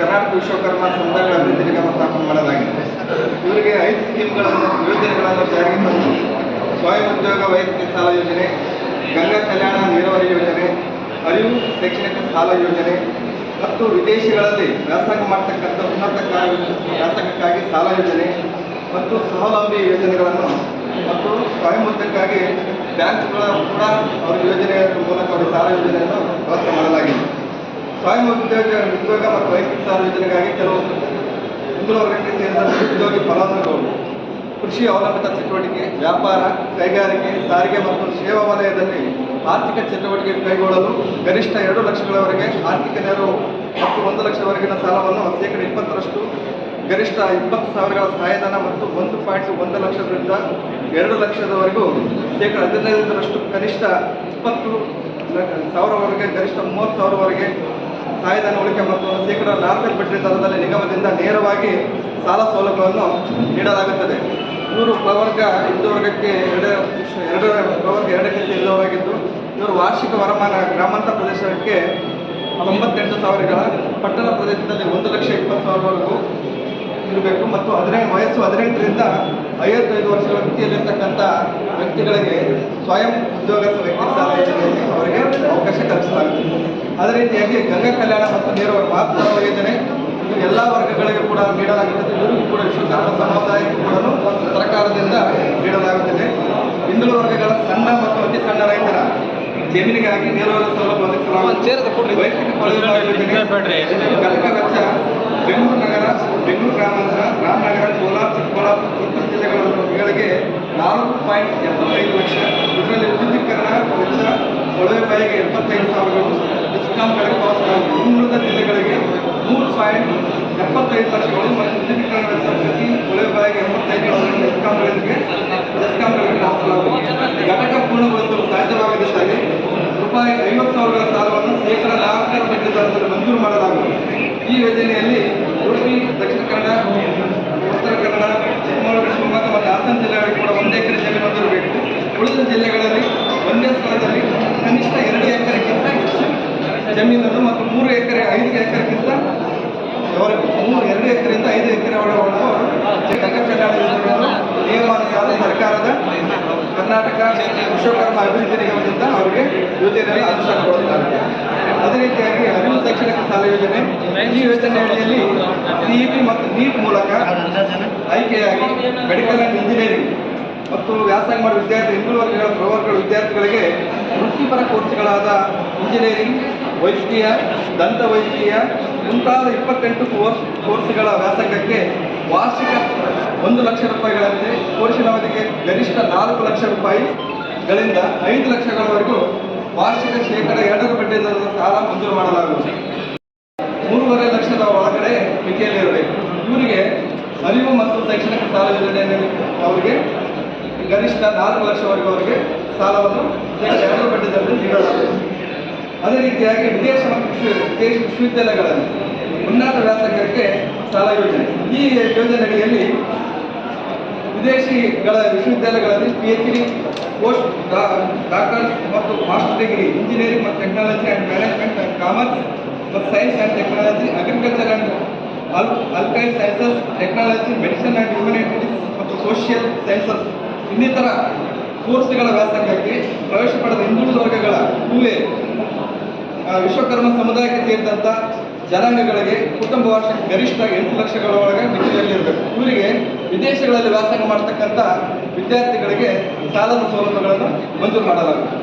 ಕರ್ನಾಟಕ ವಿಶ್ವಕರ್ಮ ಸಮುದಾಯಗಳ ಅಭಿವೃದ್ಧಿ ನಿಗಮ ಸ್ಥಾಪನೆ ಮಾಡಲಾಗಿದೆ. ಇವರಿಗೆ ಐದು ಸ್ಕೀಮ್ಗಳನ್ನು, ಯೋಜನೆಗಳನ್ನು ಜಾರಿಗೆ ತಂದು ಸ್ವಯಂ ಉದ್ಯೋಗ ವೈಯಕ್ತಿಕ ಸಾಲ ಯೋಜನೆ, ಗಂಗಾ ಕಲ್ಯಾಣ ನೀರಾವರಿ ಯೋಜನೆ, ಅರಿವು ಶೈಕ್ಷಣಿಕ ಸಾಲ ಯೋಜನೆ ಮತ್ತು ವಿದೇಶಗಳಲ್ಲಿ ವ್ಯಾಸಂಗ ಮಾಡ್ತಕ್ಕಂಥ ಉನ್ನತ ವ್ಯಾಸಂಗಕ್ಕಾಗಿ ಸಾಲ ಯೋಜನೆ ಮತ್ತು ಸ್ವಾವಲಂಬಿ ಯೋಜನೆಗಳನ್ನು ಮತ್ತು ಸ್ವಯಂ ಉದ್ಯೋಗಕ್ಕಾಗಿ ಬ್ಯಾಂಕ್ಗಳ ಕೂಡ ಅವರ ಯೋಜನೆಯ ಮೂಲಕ ಅವರ ಸಾಲ ಯೋಜನೆಯನ್ನು ವ್ಯವಸ್ಥೆ ಮಾಡಲಾಗಿದೆ. ಸ್ವಯಂ ಉದ್ಯೋಗ ಉದ್ಯೋಗ ಮತ್ತು ವೈಯಕ್ತಿಕ ಸಾಲ ಯೋಜನೆಗಾಗಿ ಕೆಲವು ಹಿಂದುಳಿದ ವರ್ಗಕ್ಕೆ ಸೇರಿದ ಉದ್ಯೋಗಿ ಫಲಾನುಭವಿಗಳು, ಕೃಷಿ ಅವಲಂಬಿತ ಚಟುವಟಿಕೆ, ವ್ಯಾಪಾರ, ಕೈಗಾರಿಕೆ, ಸಾರಿಗೆ ಮತ್ತು ಸೇವಾ ವಲಯದಲ್ಲಿ ಆರ್ಥಿಕ ಚಟುವಟಿಕೆ ಕೈಗೊಳ್ಳಲು ಗರಿಷ್ಠ ಎರಡು ಲಕ್ಷಗಳವರೆಗೆ ಆರ್ಥಿಕ ನೆರವು ಮತ್ತು ಒಂದು ಲಕ್ಷವರೆಗಿನ ಸಾಲವನ್ನು ಶೇಕಡ ಇಪ್ಪತ್ತರಷ್ಟು ಗರಿಷ್ಠ ಇಪ್ಪತ್ತು ಸಾವಿರಗಳ ಸಹಾಯಧನ ಮತ್ತು ಒಂದು ಪಾಯಿಂಟ್ ಒಂದು ಲಕ್ಷದಿಂದ ಎರಡು ಲಕ್ಷದವರೆಗೂ ಶೇಕಡ ಹದಿನೈದರಷ್ಟು ಕನಿಷ್ಠ ಇಪ್ಪತ್ತು ಸಾವಿರವರೆಗೆ, ಗರಿಷ್ಠ ಮೂವತ್ತು ಸಾವಿರವರೆಗೆ ಸಹಾಯಧನ ಉಳಿಕೆ ಮತ್ತು ಶೇಕಡ ನಾಲ್ಕು ಬಡ್ಡಿ ದರದಲ್ಲಿ ನಿಗಮದಿಂದ ನೇರವಾಗಿ ಸಾಲ ಸೌಲಭ್ಯವನ್ನು ನೀಡಲಾಗುತ್ತದೆ. ಇವರು ಪ್ರವರ್ಗ ಹಿಂದೂ ವರ್ಗಕ್ಕೆ ಎರಡು ಎರಡು ಪ್ರವರ್ಗ ಎರಡಕ್ಕೆ ಸೇರಿದವರಾಗಿದ್ದು ಇವರು ವಾರ್ಷಿಕ ವರಮಾನ ಗ್ರಾಮಾಂತರ ಪ್ರದೇಶಕ್ಕೆ ತೊಂಬತ್ತೆಂಟು ಸಾವಿರಗಳ ಪಟ್ಟಣ ಪ್ರದೇಶದಲ್ಲಿ ಒಂದು ಲಕ್ಷ ಇಪ್ಪತ್ತು ಸಾವಿರವರೆಗೂ ಇರಬೇಕು. ಮತ್ತು ಹದಿನೆಂಟು ವಯಸ್ಸು ಹದಿನೆಂಟರಿಂದ ಐವತ್ತೈದು ವರ್ಷಗಳ ವ್ಯಕ್ತಿಯಲ್ಲಿರ್ತಕ್ಕಂಥ ವ್ಯಕ್ತಿಗಳಿಗೆ ಸ್ವಯಂ ಉದ್ಯೋಗ ಅವರಿಗೆ ಅವಕಾಶ ಕಲ್ಪಿಸಲಾಗುತ್ತದೆ. ಅದೇ ರೀತಿಯಾಗಿ ಗಂಗಾ ಕಲ್ಯಾಣ ಮತ್ತು ನೇರವಾಗಿ ಮಾತ್ರ ಯೋಜನೆ ಎಲ್ಲ ವರ್ಗಗಳಿಗೆ ಕೂಡ ನೀಡಲಾಗುತ್ತದೆ. ಇವರಿಗೂ ಕೂಡ ವಿಶ್ವಕರ್ಮ ಸಮುದಾಯಕ್ಕೂ ಕೂಡ ಸರ್ಕಾರದಿಂದ ನೀಡಲಾಗುತ್ತದೆ. ಹಿಂದುಳಿದ ವರ್ಗಗಳ ಸಣ್ಣ ಮತ್ತು ಅತಿ ಸಣ್ಣ ರೈತರ ಜಮೀನಿಗಾಗಿ ನೀರಾವರಿ ಸೌಲಭ್ಯ ಒದಗಿಸಲಾಗುತ್ತದೆ. ವೈಯಕ್ತಿಕ ಘಟಕ ವೆಚ್ಚ ಬೆಂಗಳೂರು ನಗರ ಬೆಂಗಳೂರು ಗ್ರಾಮಾಂತರ ರಾಮನಗರ ಕೋಲಾರ ಚಿಕ್ಕಬಳ್ಳಾಪುರ ಉತ್ತರ ಜಿಲ್ಲೆಗಳಿಗೆ ನಾಲ್ಕು ಪಾಯಿಂಟ್ ಎಪ್ಪತ್ತೈದು ಲಕ್ಷ. ಇದರಲ್ಲಿ ವಿದ್ಯುದೀಕರಣ ವೆಚ್ಚ ಕೊಳವೆ ಬಾಯಿಗೆ ಎಪ್ಪತ್ತೈದು ಸಾವಿರಗಳು. ಡಿಸ್ಕಾಂಗಳಿಗೆ ಪಾವತಿಸಲಾಗುತ್ತದೆ. ಇನ್ನುಳಿದ ಜಿಲ್ಲೆಗಳಿಗೆ ಮೂರು ಪಾಯಿಂಟ್ ಎಪ್ಪತ್ತೈದು ಲಕ್ಷಗಳು ಮತ್ತು ವಿದ್ಯುದೀಕರಣ ಕನ್ನಡ ಸಂಸ್ಕೃತಿ ಕೊಳವೆ ಬಾಯಿಗೆ ಎಪ್ಪತ್ತೈದು ಲಕ್ಷಗಳು ಹಾಕಲಾಗುವುದು ಡಿಸ್ಕಾಂಗಳಿಗೆ ಪಾವತಿಸಲಾಗುತ್ತದೆ ಘಟಕ ಪೂರ್ಣಗೊಳಿಸಲು ಸಾಧ್ಯವಾಗದಿದ್ದಲ್ಲಿ ರೂಪಾಯಿ ಐವತ್ತು ಸಾವಿರ ಸಾಲವನ್ನು ಶೇಕಡ ನಾಲ್ಕರ ಬಡ್ಡಿ ದರದಲ್ಲಿ ಮಂಜೂರು ಮಾಡಲಾಗುವುದು ಈ ಯೋಜನೆಯಲ್ಲಿ ಉಡುಪಿ ದಕ್ಷಿಣ ಕನ್ನಡ ಉತ್ತರ ಕನ್ನಡ ಚಿಕ್ಕಮಗಳೂರು ಶಿವಮೊಗ್ಗ ಮತ್ತು ಹಾಸನ ಜಿಲ್ಲೆಗಳಿಗೆ ಕೂಡ ಒಂದು ಎಕರೆ ಜಮೀನು ಹೊಂದಿರಬೇಕು ಉಳಿದ ಜಿಲ್ಲೆಗಳಲ್ಲಿ ಒಂದೇ ಸ್ಥಳದಲ್ಲಿ ಕನಿಷ್ಠ ಎರಡು ಎಕರೆಗಿಂತ ಜಮೀನನ್ನು ಮತ್ತು ಮೂರು ಎಕರೆ ಐದು ಎಕರೆಗಿಂತ ಅವರಿಗೆ ಮೂರು ಎರಡು ಎಕರೆಯಿಂದ ಐದು ಎಕರೆ ಒಳಗೆ ಜಗತ್ ಕಲ್ಯಾಣ ಯೋಜನೆಯನ್ನು ನಿಯಮಾನುಸಾರ ಸರ್ಕಾರದ ಕರ್ನಾಟಕ ವಿಶ್ವಕರ್ಮ ಅಭಿವೃದ್ಧಿ ನಿಗಮದಿಂದ ಅವರಿಗೆ ಯೋಜನೆಯನ್ನು ಅನುಷ್ಠಾನಗೊಳಿಸಲಾಗಿದೆ ಅದೇ ರೀತಿಯಾಗಿ ಅರಿವು ದಕ್ಷಿಣ ಸಾಲ ಯೋಜನೆ, ಈ ಯೋಜನೆ ಅಡಿಯಲ್ಲಿ ಸಿಇಟಿ ಮತ್ತು ನೀಟ್ ಮೂಲಕ ಆಯ್ಕೆಯಾಗಿ ಮೆಡಿಕಲ್ ಆ್ಯಂಡ್ ಇಂಜಿನಿಯರಿಂಗ್ ಮತ್ತು ವ್ಯಾಸಂಗ ಮಾಡುವ ವಿದ್ಯಾರ್ಥಿ ಹಿಂದೂ ವರ್ಗಗಳ ಪ್ರವರ್ಗಗಳ ವಿದ್ಯಾರ್ಥಿಗಳಿಗೆ ವೃತ್ತಿಪರ ಕೋರ್ಸ್ಗಳಾದ ಇಂಜಿನಿಯರಿಂಗ್, ವೈದ್ಯಕೀಯ ದಂತ ವೈದ್ಯಕೀಯ ಮುಂತಾದ ಇಪ್ಪತ್ತೆಂಟು ಕೋರ್ಸ್, ಕೋರ್ಸ್ಗಳ ವ್ಯಾಸಂಗಕ್ಕೆ ವಾರ್ಷಿಕ ಒಂದು ಲಕ್ಷ ರೂಪಾಯಿಗಳಂತೆ ಕೋರ್ಸಿನ ಅವಧಿಗೆ ಗರಿಷ್ಠ ನಾಲ್ಕು ಲಕ್ಷ ರೂಪಾಯಿಗಳಿಂದ ಐದು ಲಕ್ಷಗಳವರೆಗೂ ವಾರ್ಷಿಕ ಶೇಕಡ ಎರಡರ ಬಡ್ಡಿ ದರದ ಸಾಲ ಮಂಜೂರು ಮಾಡಲಾಗುವುದು. ಮೂರುವರೆ ಲಕ್ಷದ ಒಳಗಡೆ ಮಿತಿಯಲ್ಲಿರಬೇಕು ಇವರಿಗೆ ಅರಿವು ಮತ್ತು ಶೈಕ್ಷಣಿಕ ಸಾಲ ಯೋಜನೆಯಲ್ಲಿ ಅವರಿಗೆ ಗರಿಷ್ಠ ನಾಲ್ಕು ಲಕ್ಷವರೆಗೂ ಅವರಿಗೆ ಸಾಲವನ್ನು ಎರಡರ ಬಡ್ಡಿ ದರದಲ್ಲಿ ನೀಡಲಾಗುತ್ತದೆ ಅದೇ ರೀತಿಯಾಗಿ ವಿದೇಶ ವಿದೇಶ ವಿಶ್ವವಿದ್ಯಾಲಯಗಳಲ್ಲಿ ಉನ್ನತ ವ್ಯಾಸಂಗಕ್ಕೆ ಸಾಲ ಯೋಜನೆ. ಈ ಯೋಜನೆ ಅಡಿಯಲ್ಲಿ ವಿದೇಶಿಗಳ ವಿಶ್ವವಿದ್ಯಾಲಯಗಳಲ್ಲಿ P H D post doctor ಮತ್ತು ಮಾಸ್ಟರ್ ಡಿಗ್ರಿ ಇಂಜಿನಿಯರಿಂಗ್ ಮತ್ತು technology and management and commerce ಮತ್ತು science and technology agriculture and ಅಲ್ alkyl sciences technology medicine and humanities ಮತ್ತು ಸೋಷಿಯಲ್ ಸೈನ್ಸಸ್ ಇನ್ನಿತರ ಕೋರ್ಸ್ಗಳ ವ್ಯಾಸಂಗಕ್ಕೆ ಪ್ರವೇಶ ಪಡೆದ ಹಿಂದುಳಿದ ವರ್ಗಗಳ ಹೂವೆ ವಿಶ್ವಕರ್ಮ ಸಮುದಾಯಕ್ಕೆ ಸೇರಿದಂಥ ಜನಾಂಗಗಳಿಗೆ ಕುಟುಂಬ ವಾರ್ಷಿಕ ಗರಿಷ್ಠ ಎಂಟು ಲಕ್ಷಗಳೊಳಗೆ ಮಿತಿಯಲ್ಲಿರಬೇಕು. ಇವರಿಗೆ ವಿದೇಶಗಳಲ್ಲಿ ವ್ಯಾಸಂಗ ಮಾಡ್ತಕ್ಕಂಥ ವಿದ್ಯಾರ್ಥಿಗಳಿಗೆ ಸಾಲದ ಸೌಲಭ್ಯಗಳನ್ನು ಮಂಜೂರು ಮಾಡಲಾಗುತ್ತೆ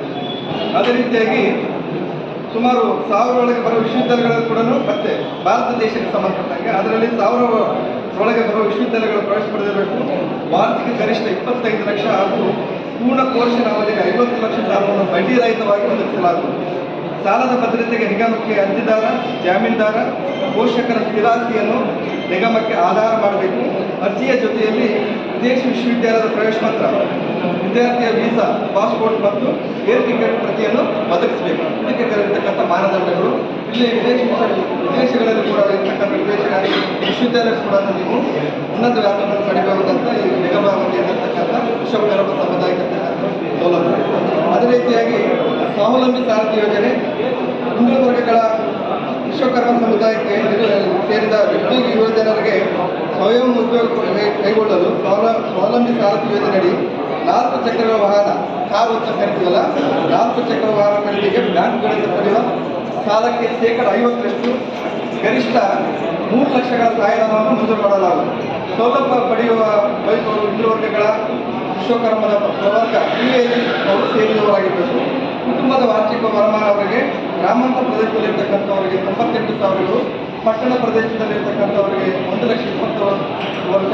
ಅದೇ ರೀತಿಯಾಗಿ ಸುಮಾರು ಸಾವಿರ ಒಳಗೆ ಬರುವ ವಿಶ್ವವಿದ್ಯಾಲಯಗಳು ಕೂಡ ಮತ್ತೆ ಭಾರತ ದೇಶಕ್ಕೆ ಸಂಬಂಧಪಟ್ಟಂಗೆ ಅದರಲ್ಲಿ ಸಾವಿರ ಒಳಗೆ ಬರುವ ವಿಶ್ವವಿದ್ಯಾಲಯಗಳು ಪ್ರವೇಶ ಪಡೆದಿರಬೇಕು. ವಾರ್ಷಿಕ ಗರಿಷ್ಠ ಇಪ್ಪತ್ತೈದು ಲಕ್ಷ ಹಾಗೂ ಪೂರ್ಣ ಕೋರ್ಸಿನ ಅವಧಿಗೆ ಐವತ್ತು ಲಕ್ಷ ಸಾಲವನ್ನು ಬಡ್ಡಿ ರಹಿತವಾಗಿ ಒದಗಿಸಲಾಗುವುದು ಸಾಲದ ಭದ್ರತೆಗೆ ನಿಗಮಕ್ಕೆ ಅರ್ಜಿದಾರ, ಜಾಮೀನ್ದಾರ, ಪೋಷಕರ ಸ್ಥಿರಾಸ್ತಿಯನ್ನು ನಿಗಮಕ್ಕೆ ಆಧಾರ ಮಾಡಬೇಕು. ಅರ್ಜಿಯ ಜೊತೆಯಲ್ಲಿ ವಿದೇಶಿ ವಿಶ್ವವಿದ್ಯಾಲಯದ ಪ್ರವೇಶ ಪತ್ರ, ವಿದ್ಯಾರ್ಥಿಯ ವೀಸಾ, ಪಾಸ್ಪೋರ್ಟ್ ಮತ್ತು ಏರ್ ಟಿಕೆಟ್ ಪ್ರತಿಯನ್ನು ಒದಗಿಸಬೇಕು. ಇದಕ್ಕೆ ಕರೆದಿರ್ತಕ್ಕಂಥ ಮಾನದಂಡಗಳು ಇಲ್ಲಿ ವಿದೇಶ ವಿದೇಶಗಳಲ್ಲಿ ಕೂಡ ಇರ್ತಕ್ಕಂಥ ವಿದೇಶ ವಿಶ್ವವಿದ್ಯಾಲಯ ಕೂಡ ನೀವು ಉನ್ನತ ವ್ಯಾಸವನ್ನು ಪಡೆಯಬಹುದಂತ ಈ ನಿಗಮ ಇರತಕ್ಕಂಥ ವಿಶ್ವಕರ್ಮ ಸಮುದಾಯಕ್ಕೆ ಸೌಲಭ್ಯ ಅದೇ ರೀತಿಯಾಗಿ ಸ್ವಾವಲಂಬಿ ಸಾರಥಿ ಯೋಜನೆ ವಿಶ್ವಕರ್ಮ ಸಮುದಾಯಕ್ಕೆ ಸೇರಿದ ವ್ಯಕ್ತಿ ಯುವಜನರಿಗೆ ಸ್ವಯಂ ಉದ್ಯೋಗ ಕೈಗೊಳ್ಳಲು ಸ್ವಾವಲ, ಸ್ವಾವಲಂಬಿ ಸಾರಥಿ ಯೋಜನೆಯಡಿ ನಾಲ್ಕು ಚಕ್ರಗಳ ವಾಹನ, ಕಾರು ಅಂತ ಕರಿತೀವಲ್ಲ? ನಾಲ್ಕು ಚಕ್ರ ವಾಹನ ಖರೀದಿಗೆ ಬ್ಯಾಂಕ್ಗಳಿಂದ ಪಡೆಯುವ ಸಾಲಕ್ಕೆ ಶೇಕಡ ಐವತ್ತರಷ್ಟು ಗರಿಷ್ಠ ಮೂರು ಲಕ್ಷಗಳ ಸಹಾಯಧನವನ್ನು ಮಂಜೂರು ಮಾಡಲಾಗುವುದು. ಸೌಲಭ್ಯ ಪಡೆಯುವ ಬಯಸುವ ಹಿಂದುವರ್ಗಗಳ ವರ್ಗಗಳ ವಿಶ್ವಕರ್ಮದ ಪ್ರವರ್ಗ ಇಲ್ಲಿ ಅವರು ಸೇರಿದವರಾಗಿರಬೇಕು ಕುಟುಂಬದ ವಾರ್ಷಿಕ ವರಮಾನ ಅವರಿಗೆ ಗ್ರಾಮಾಂತರ ಪ್ರದೇಶದಲ್ಲಿರ್ತಕ್ಕಂಥವರಿಗೆ ತೊಂಬತ್ತೆಂಟು ಸಾವಿರಗಳು ಪಟ್ಟಣ ಪ್ರದೇಶದಲ್ಲಿರ್ತಕ್ಕಂಥವರಿಗೆ ಒಂದು ಲಕ್ಷ ಇಪ್ಪತ್ತು ವರ್ಷ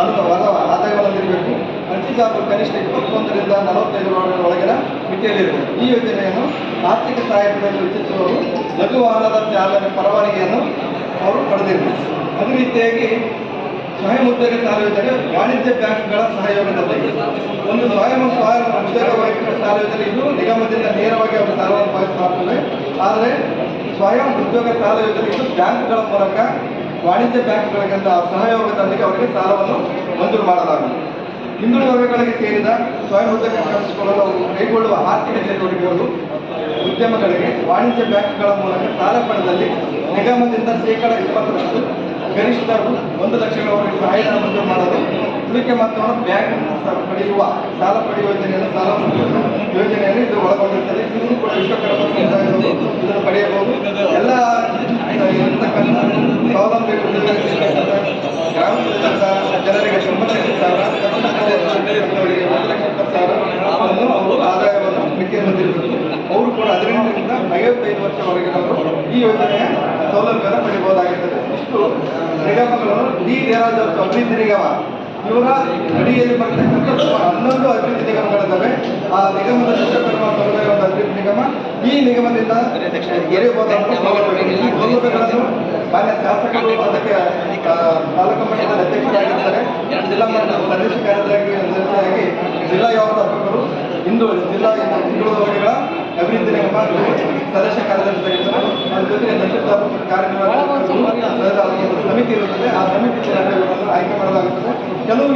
ಅನುದ ವರ ಇರಬೇಕು ಅರ್ಜಿದಾರರು ಕನಿಷ್ಠ ಇಪ್ಪತ್ತೊಂದರಿಂದ ನಲವತ್ತೈದು ಒಳಗಿನ ಮಿತಿಯಲ್ಲಿರಬೇಕು. ಈ ಯೋಜನೆಯನ್ನು ಆರ್ಥಿಕ ಸಹಾಯಕದಲ್ಲಿ ಹೆಚ್ಚಿಸುವವರು ಲಘು ವಾಹನದ ಚಾಲನೆ ಪರವಾನಗಿಯನ್ನು ಅವರು ಪಡೆದಿರಬೇಕು. ಅದೇ ರೀತಿಯಾಗಿ ಸ್ವಯಂ ಉದ್ಯೋಗ ಸಾಲ ವಾಣಿಜ್ಯ ಬ್ಯಾಂಕ್ಗಳ ಸಹಯೋಗದಲ್ಲಿ ಒಂದು ಸ್ವಯಂ ಸ್ವಯಂ ಉದ್ಯೋಗ ಸಾಲ ಯೋಜನೆ ಇದು ನಿಗಮದಿಂದ ನೇರವಾಗಿ ಅವರು ಸಾಲವನ್ನು ಪಾವತಿಸಲಾಗುತ್ತದೆ ಆದರೆ ಸ್ವಯಂ ಉದ್ಯೋಗ ಸಾಲ ಯೋಜನೆ ಇದು ಬ್ಯಾಂಕ್ಗಳ ಮೂಲಕ ವಾಣಿಜ್ಯ ಬ್ಯಾಂಕ್ಗಳಿಗಿಂತ ಸಹಯೋಗದೊಂದಿಗೆ ಅವರಿಗೆ ಸಾಲವನ್ನು ಮಂಜೂರು ಮಾಡಲಾಗುತ್ತದೆ ಹಿಂದುಳಿದ ವರ್ಗಗಳಿಗೆ ಸೇರಿದ ಸ್ವಯಂ ಉದ್ಯೋಗ ಕಲ್ಪಿಸಿಕೊಳ್ಳಲು ಕೈಗೊಳ್ಳುವ ಆರ್ಥಿಕ ಚಟುವಟಿಕೆಗಳು ಉದ್ಯಮಗಳಿಗೆ ವಾಣಿಜ್ಯ ಬ್ಯಾಂಕ್ಗಳ ಮೂಲಕ ಸಾಲ ಪಡೆದಲ್ಲಿ ನಿಗಮದಿಂದ ಶೇಕಡ ಇಪ್ಪತ್ತರಷ್ಟು ಗರಿಷ್ಠ ಒಂದು ಲಕ್ಷಗಳವರೆಗೆ ಸಹಾಯಧನ ಮಂಜೂರು ಮಾಡಲು ಉಳಿಕೆ ಮೊತ್ತವನ್ನು ಬ್ಯಾಂಕ್ ಪಡೆಯುವ, ಸಾಲ ಪಡೆಯುವ ಯೋಜನೆಯನ್ನು ಸಾಲ ಯೋಜನೆಯಲ್ಲಿ ಇದು ಒಳಗೊಂಡಿರುತ್ತದೆ ಇದನ್ನು ಕೂಡ ವಿಶ್ವಕರ್ಮ ಸಮುದಾಯದವರು ಇದನ್ನು ಪಡೆಯಬಹುದು. ಎಲ್ಲ ಇರತಕ್ಕಂಥ ಸೌಲಭ್ಯ ಗ್ರಾಮೀಣ ಜನರಿಗೆ ತೊಂಬತ್ತೈದು ಸಾವಿರ ಲಕ್ಷ ಸಾವಿರವನ್ನು ಅವರು ಆದಾಯವನ್ನು ಹೊಂದಿರಬೇಕು ಅವರು ಕೂಡ ಹದಿನೆಂಟರಿಂದ ಐವತ್ತೈದು ವರ್ಷವರೆಗಿನವರು ಈ ಯೋಜನೆಯ ಸೌಲಭ್ಯವನ್ನು ಪಡೆಯಬಹುದಾಗಿರ್ತದೆ ಇಷ್ಟು ನಿಗಮಗಳು ಡಿ ದೇವರಾಜ ಅಭಿವೃದ್ಧಿ ನಿಗಮ. ಇವರ ಅಡಿಯಲ್ಲಿ ಬರ್ತಕ್ಕಂಥ ಹನ್ನೊಂದು ಅಭಿವೃದ್ಧಿ ನಿಗಮಗಳಿದ್ದಾವೆ. ಆ ನಿಗಮದ ವಿಶ್ವಕರ್ಮ ಸಮುದಾಯ ಒಂದು ಅಭಿವೃದ್ಧಿ ನಿಗಮ. ಈ ನಿಗಮದಿಂದ ಎರೆಯಬಹುದಾದ ಮಾನ್ಯ ಶಾಸಕರು ಅದಕ್ಕೆ ತಾಲೂಕು ಮಟ್ಟದ ಅಧ್ಯಕ್ಷರಾಗಿರ್ತಾರೆ ಜಿಲ್ಲಾ ಮಟ್ಟದ ಪ್ರದೇಶ ಕಾರ್ಯದರ್ಶಿಯಾಗಿ ಜಿಲ್ಲಾ ವ್ಯವಸ್ಥಾಪಕರು ಇಂದು ಜಿಲ್ಲಾ ಹಿಂದುಳಿದ ವರ್ಗಗಳ ಅಭಿವೃದ್ಧಿ ನಿಗಮ. ಸದಸ್ಯ ಕಾರ್ಯದರ್ಶಿಯಾಗಿರ್ತಾರೆ ಅದ್ರ ಜೊತೆ ನಶಿತಾಪಕ ಕಾರ್ಯಕ್ರಮ ಸಮಿತಿ. ಇರುತ್ತದೆ. ಆ ಸಮಿತಿ ಆಯ್ಕೆ ಮಾಡಲಾಗುತ್ತದೆ. ಕೆಲವು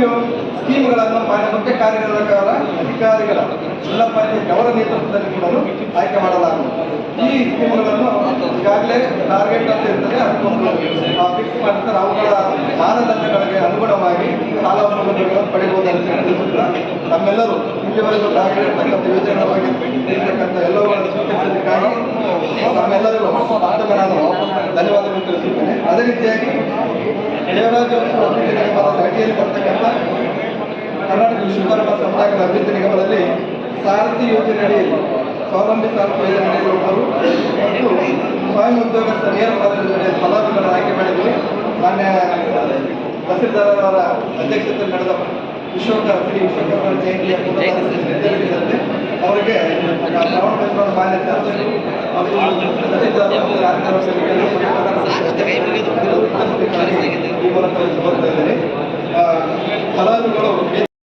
ಸ್ಕೀಮ್ಗಳನ್ನು ಮಾನ್ಯ ಮುಖ್ಯ ಕಾರ್ಯನಿರ್ವಾಹಕರ ಅಧಿಕಾರಿಗಳ ಜಿಲ್ಲಾ ಪಂಚಾಯತ್ ಅವರ ನೇತೃತ್ವದಲ್ಲಿ ಕೂಡ ಆಯ್ಕೆ ಮಾಡಲಾಗುತ್ತದೆ. ಈ ಸ್ಕೀಮ್ಗಳನ್ನು ಈಗಾಗಲೇ ಟಾರ್ಗೆಟ್ ಅಂತ ಇರ್ತದೆ. ಅದಕ್ಕೊಂದು ಫಿಕ್ಸ್ ಮಾಡ್ತಾರೆ ಅವುಗಳ ಮಾನದಂಡಗಳಿಗೆ ಅನುಗುಣವಾಗಿ ಸಾಲ ಸೌಲಭ್ಯಗಳನ್ನು ಪಡೆಯಬಹುದಾದ ತಿಳಿಸುತ್ತಾ ನಮ್ಮೆಲ್ಲರೂ ಇಲ್ಲಿವರೆಗೂ ದಾಖಲಿರ್ತಕ್ಕಂಥ ಯೋಜನೆಗಳ ಬಗ್ಗೆ ಇರ್ತಕ್ಕಂಥ ಎಲ್ಲವುಗಳನ್ನು ಸ್ವೀಕರಿಸಲಿಕ್ಕಾಗಿ ನಮ್ಮೆಲ್ಲರಿಗೂ ಮತ್ತೊಮ್ಮೆ ನಾನು ಧನ್ಯವಾದಗಳು ತಿಳಿಸುತ್ತೇನೆ. ಅದೇ ರೀತಿಯಾಗಿ ದೇವರಾಜ ನಿಗಮದ ಅಡಿಯಲ್ಲಿ ಬರ್ತಕ್ಕಂಥ ಕರ್ನಾಟಕ ವಿಶ್ವಕರ್ಮ ಸಮುದಾಯಗಳ ಅಭಿವೃದ್ಧಿ ನಿಗಮದಲ್ಲಿ ಸಾರಥಿ ಯೋಜನೆ ಅಡಿಯಲ್ಲಿ ಸ್ವಾವಲಂಬಿ ಸಾರಥಿ ಯೋಜನೆ ಅಡಿಯಲ್ಲಿ ಒಬ್ಬರು ಮತ್ತು ಸ್ವಯಂ ಉದ್ಯೋಗ ನೇರ ಯೋಜನೆಯಲ್ಲಿ ಫಲಾನುಭವಿಗಳನ್ನು ಆಯ್ಕೆ ಮಾಡಿದ್ವಿ. ಮಾನ್ಯ ತಹಸೀಲ್ದಾರರ ಅಧ್ಯಕ್ಷತೆಯಲ್ಲಿ ನಡೆದ ವಿಶ್ವಕರ್ಮ ಶ್ರೀ ವಿಶ್ವಕರ್ಮ ಜಯಂತಿಯ ಅವರಿಗೆ ಈ ಮೂಲಕ ಬರ್ತಾ ಇದ್ದೇನೆ ಆ, ಫಲಾನುಭವಿಗಳು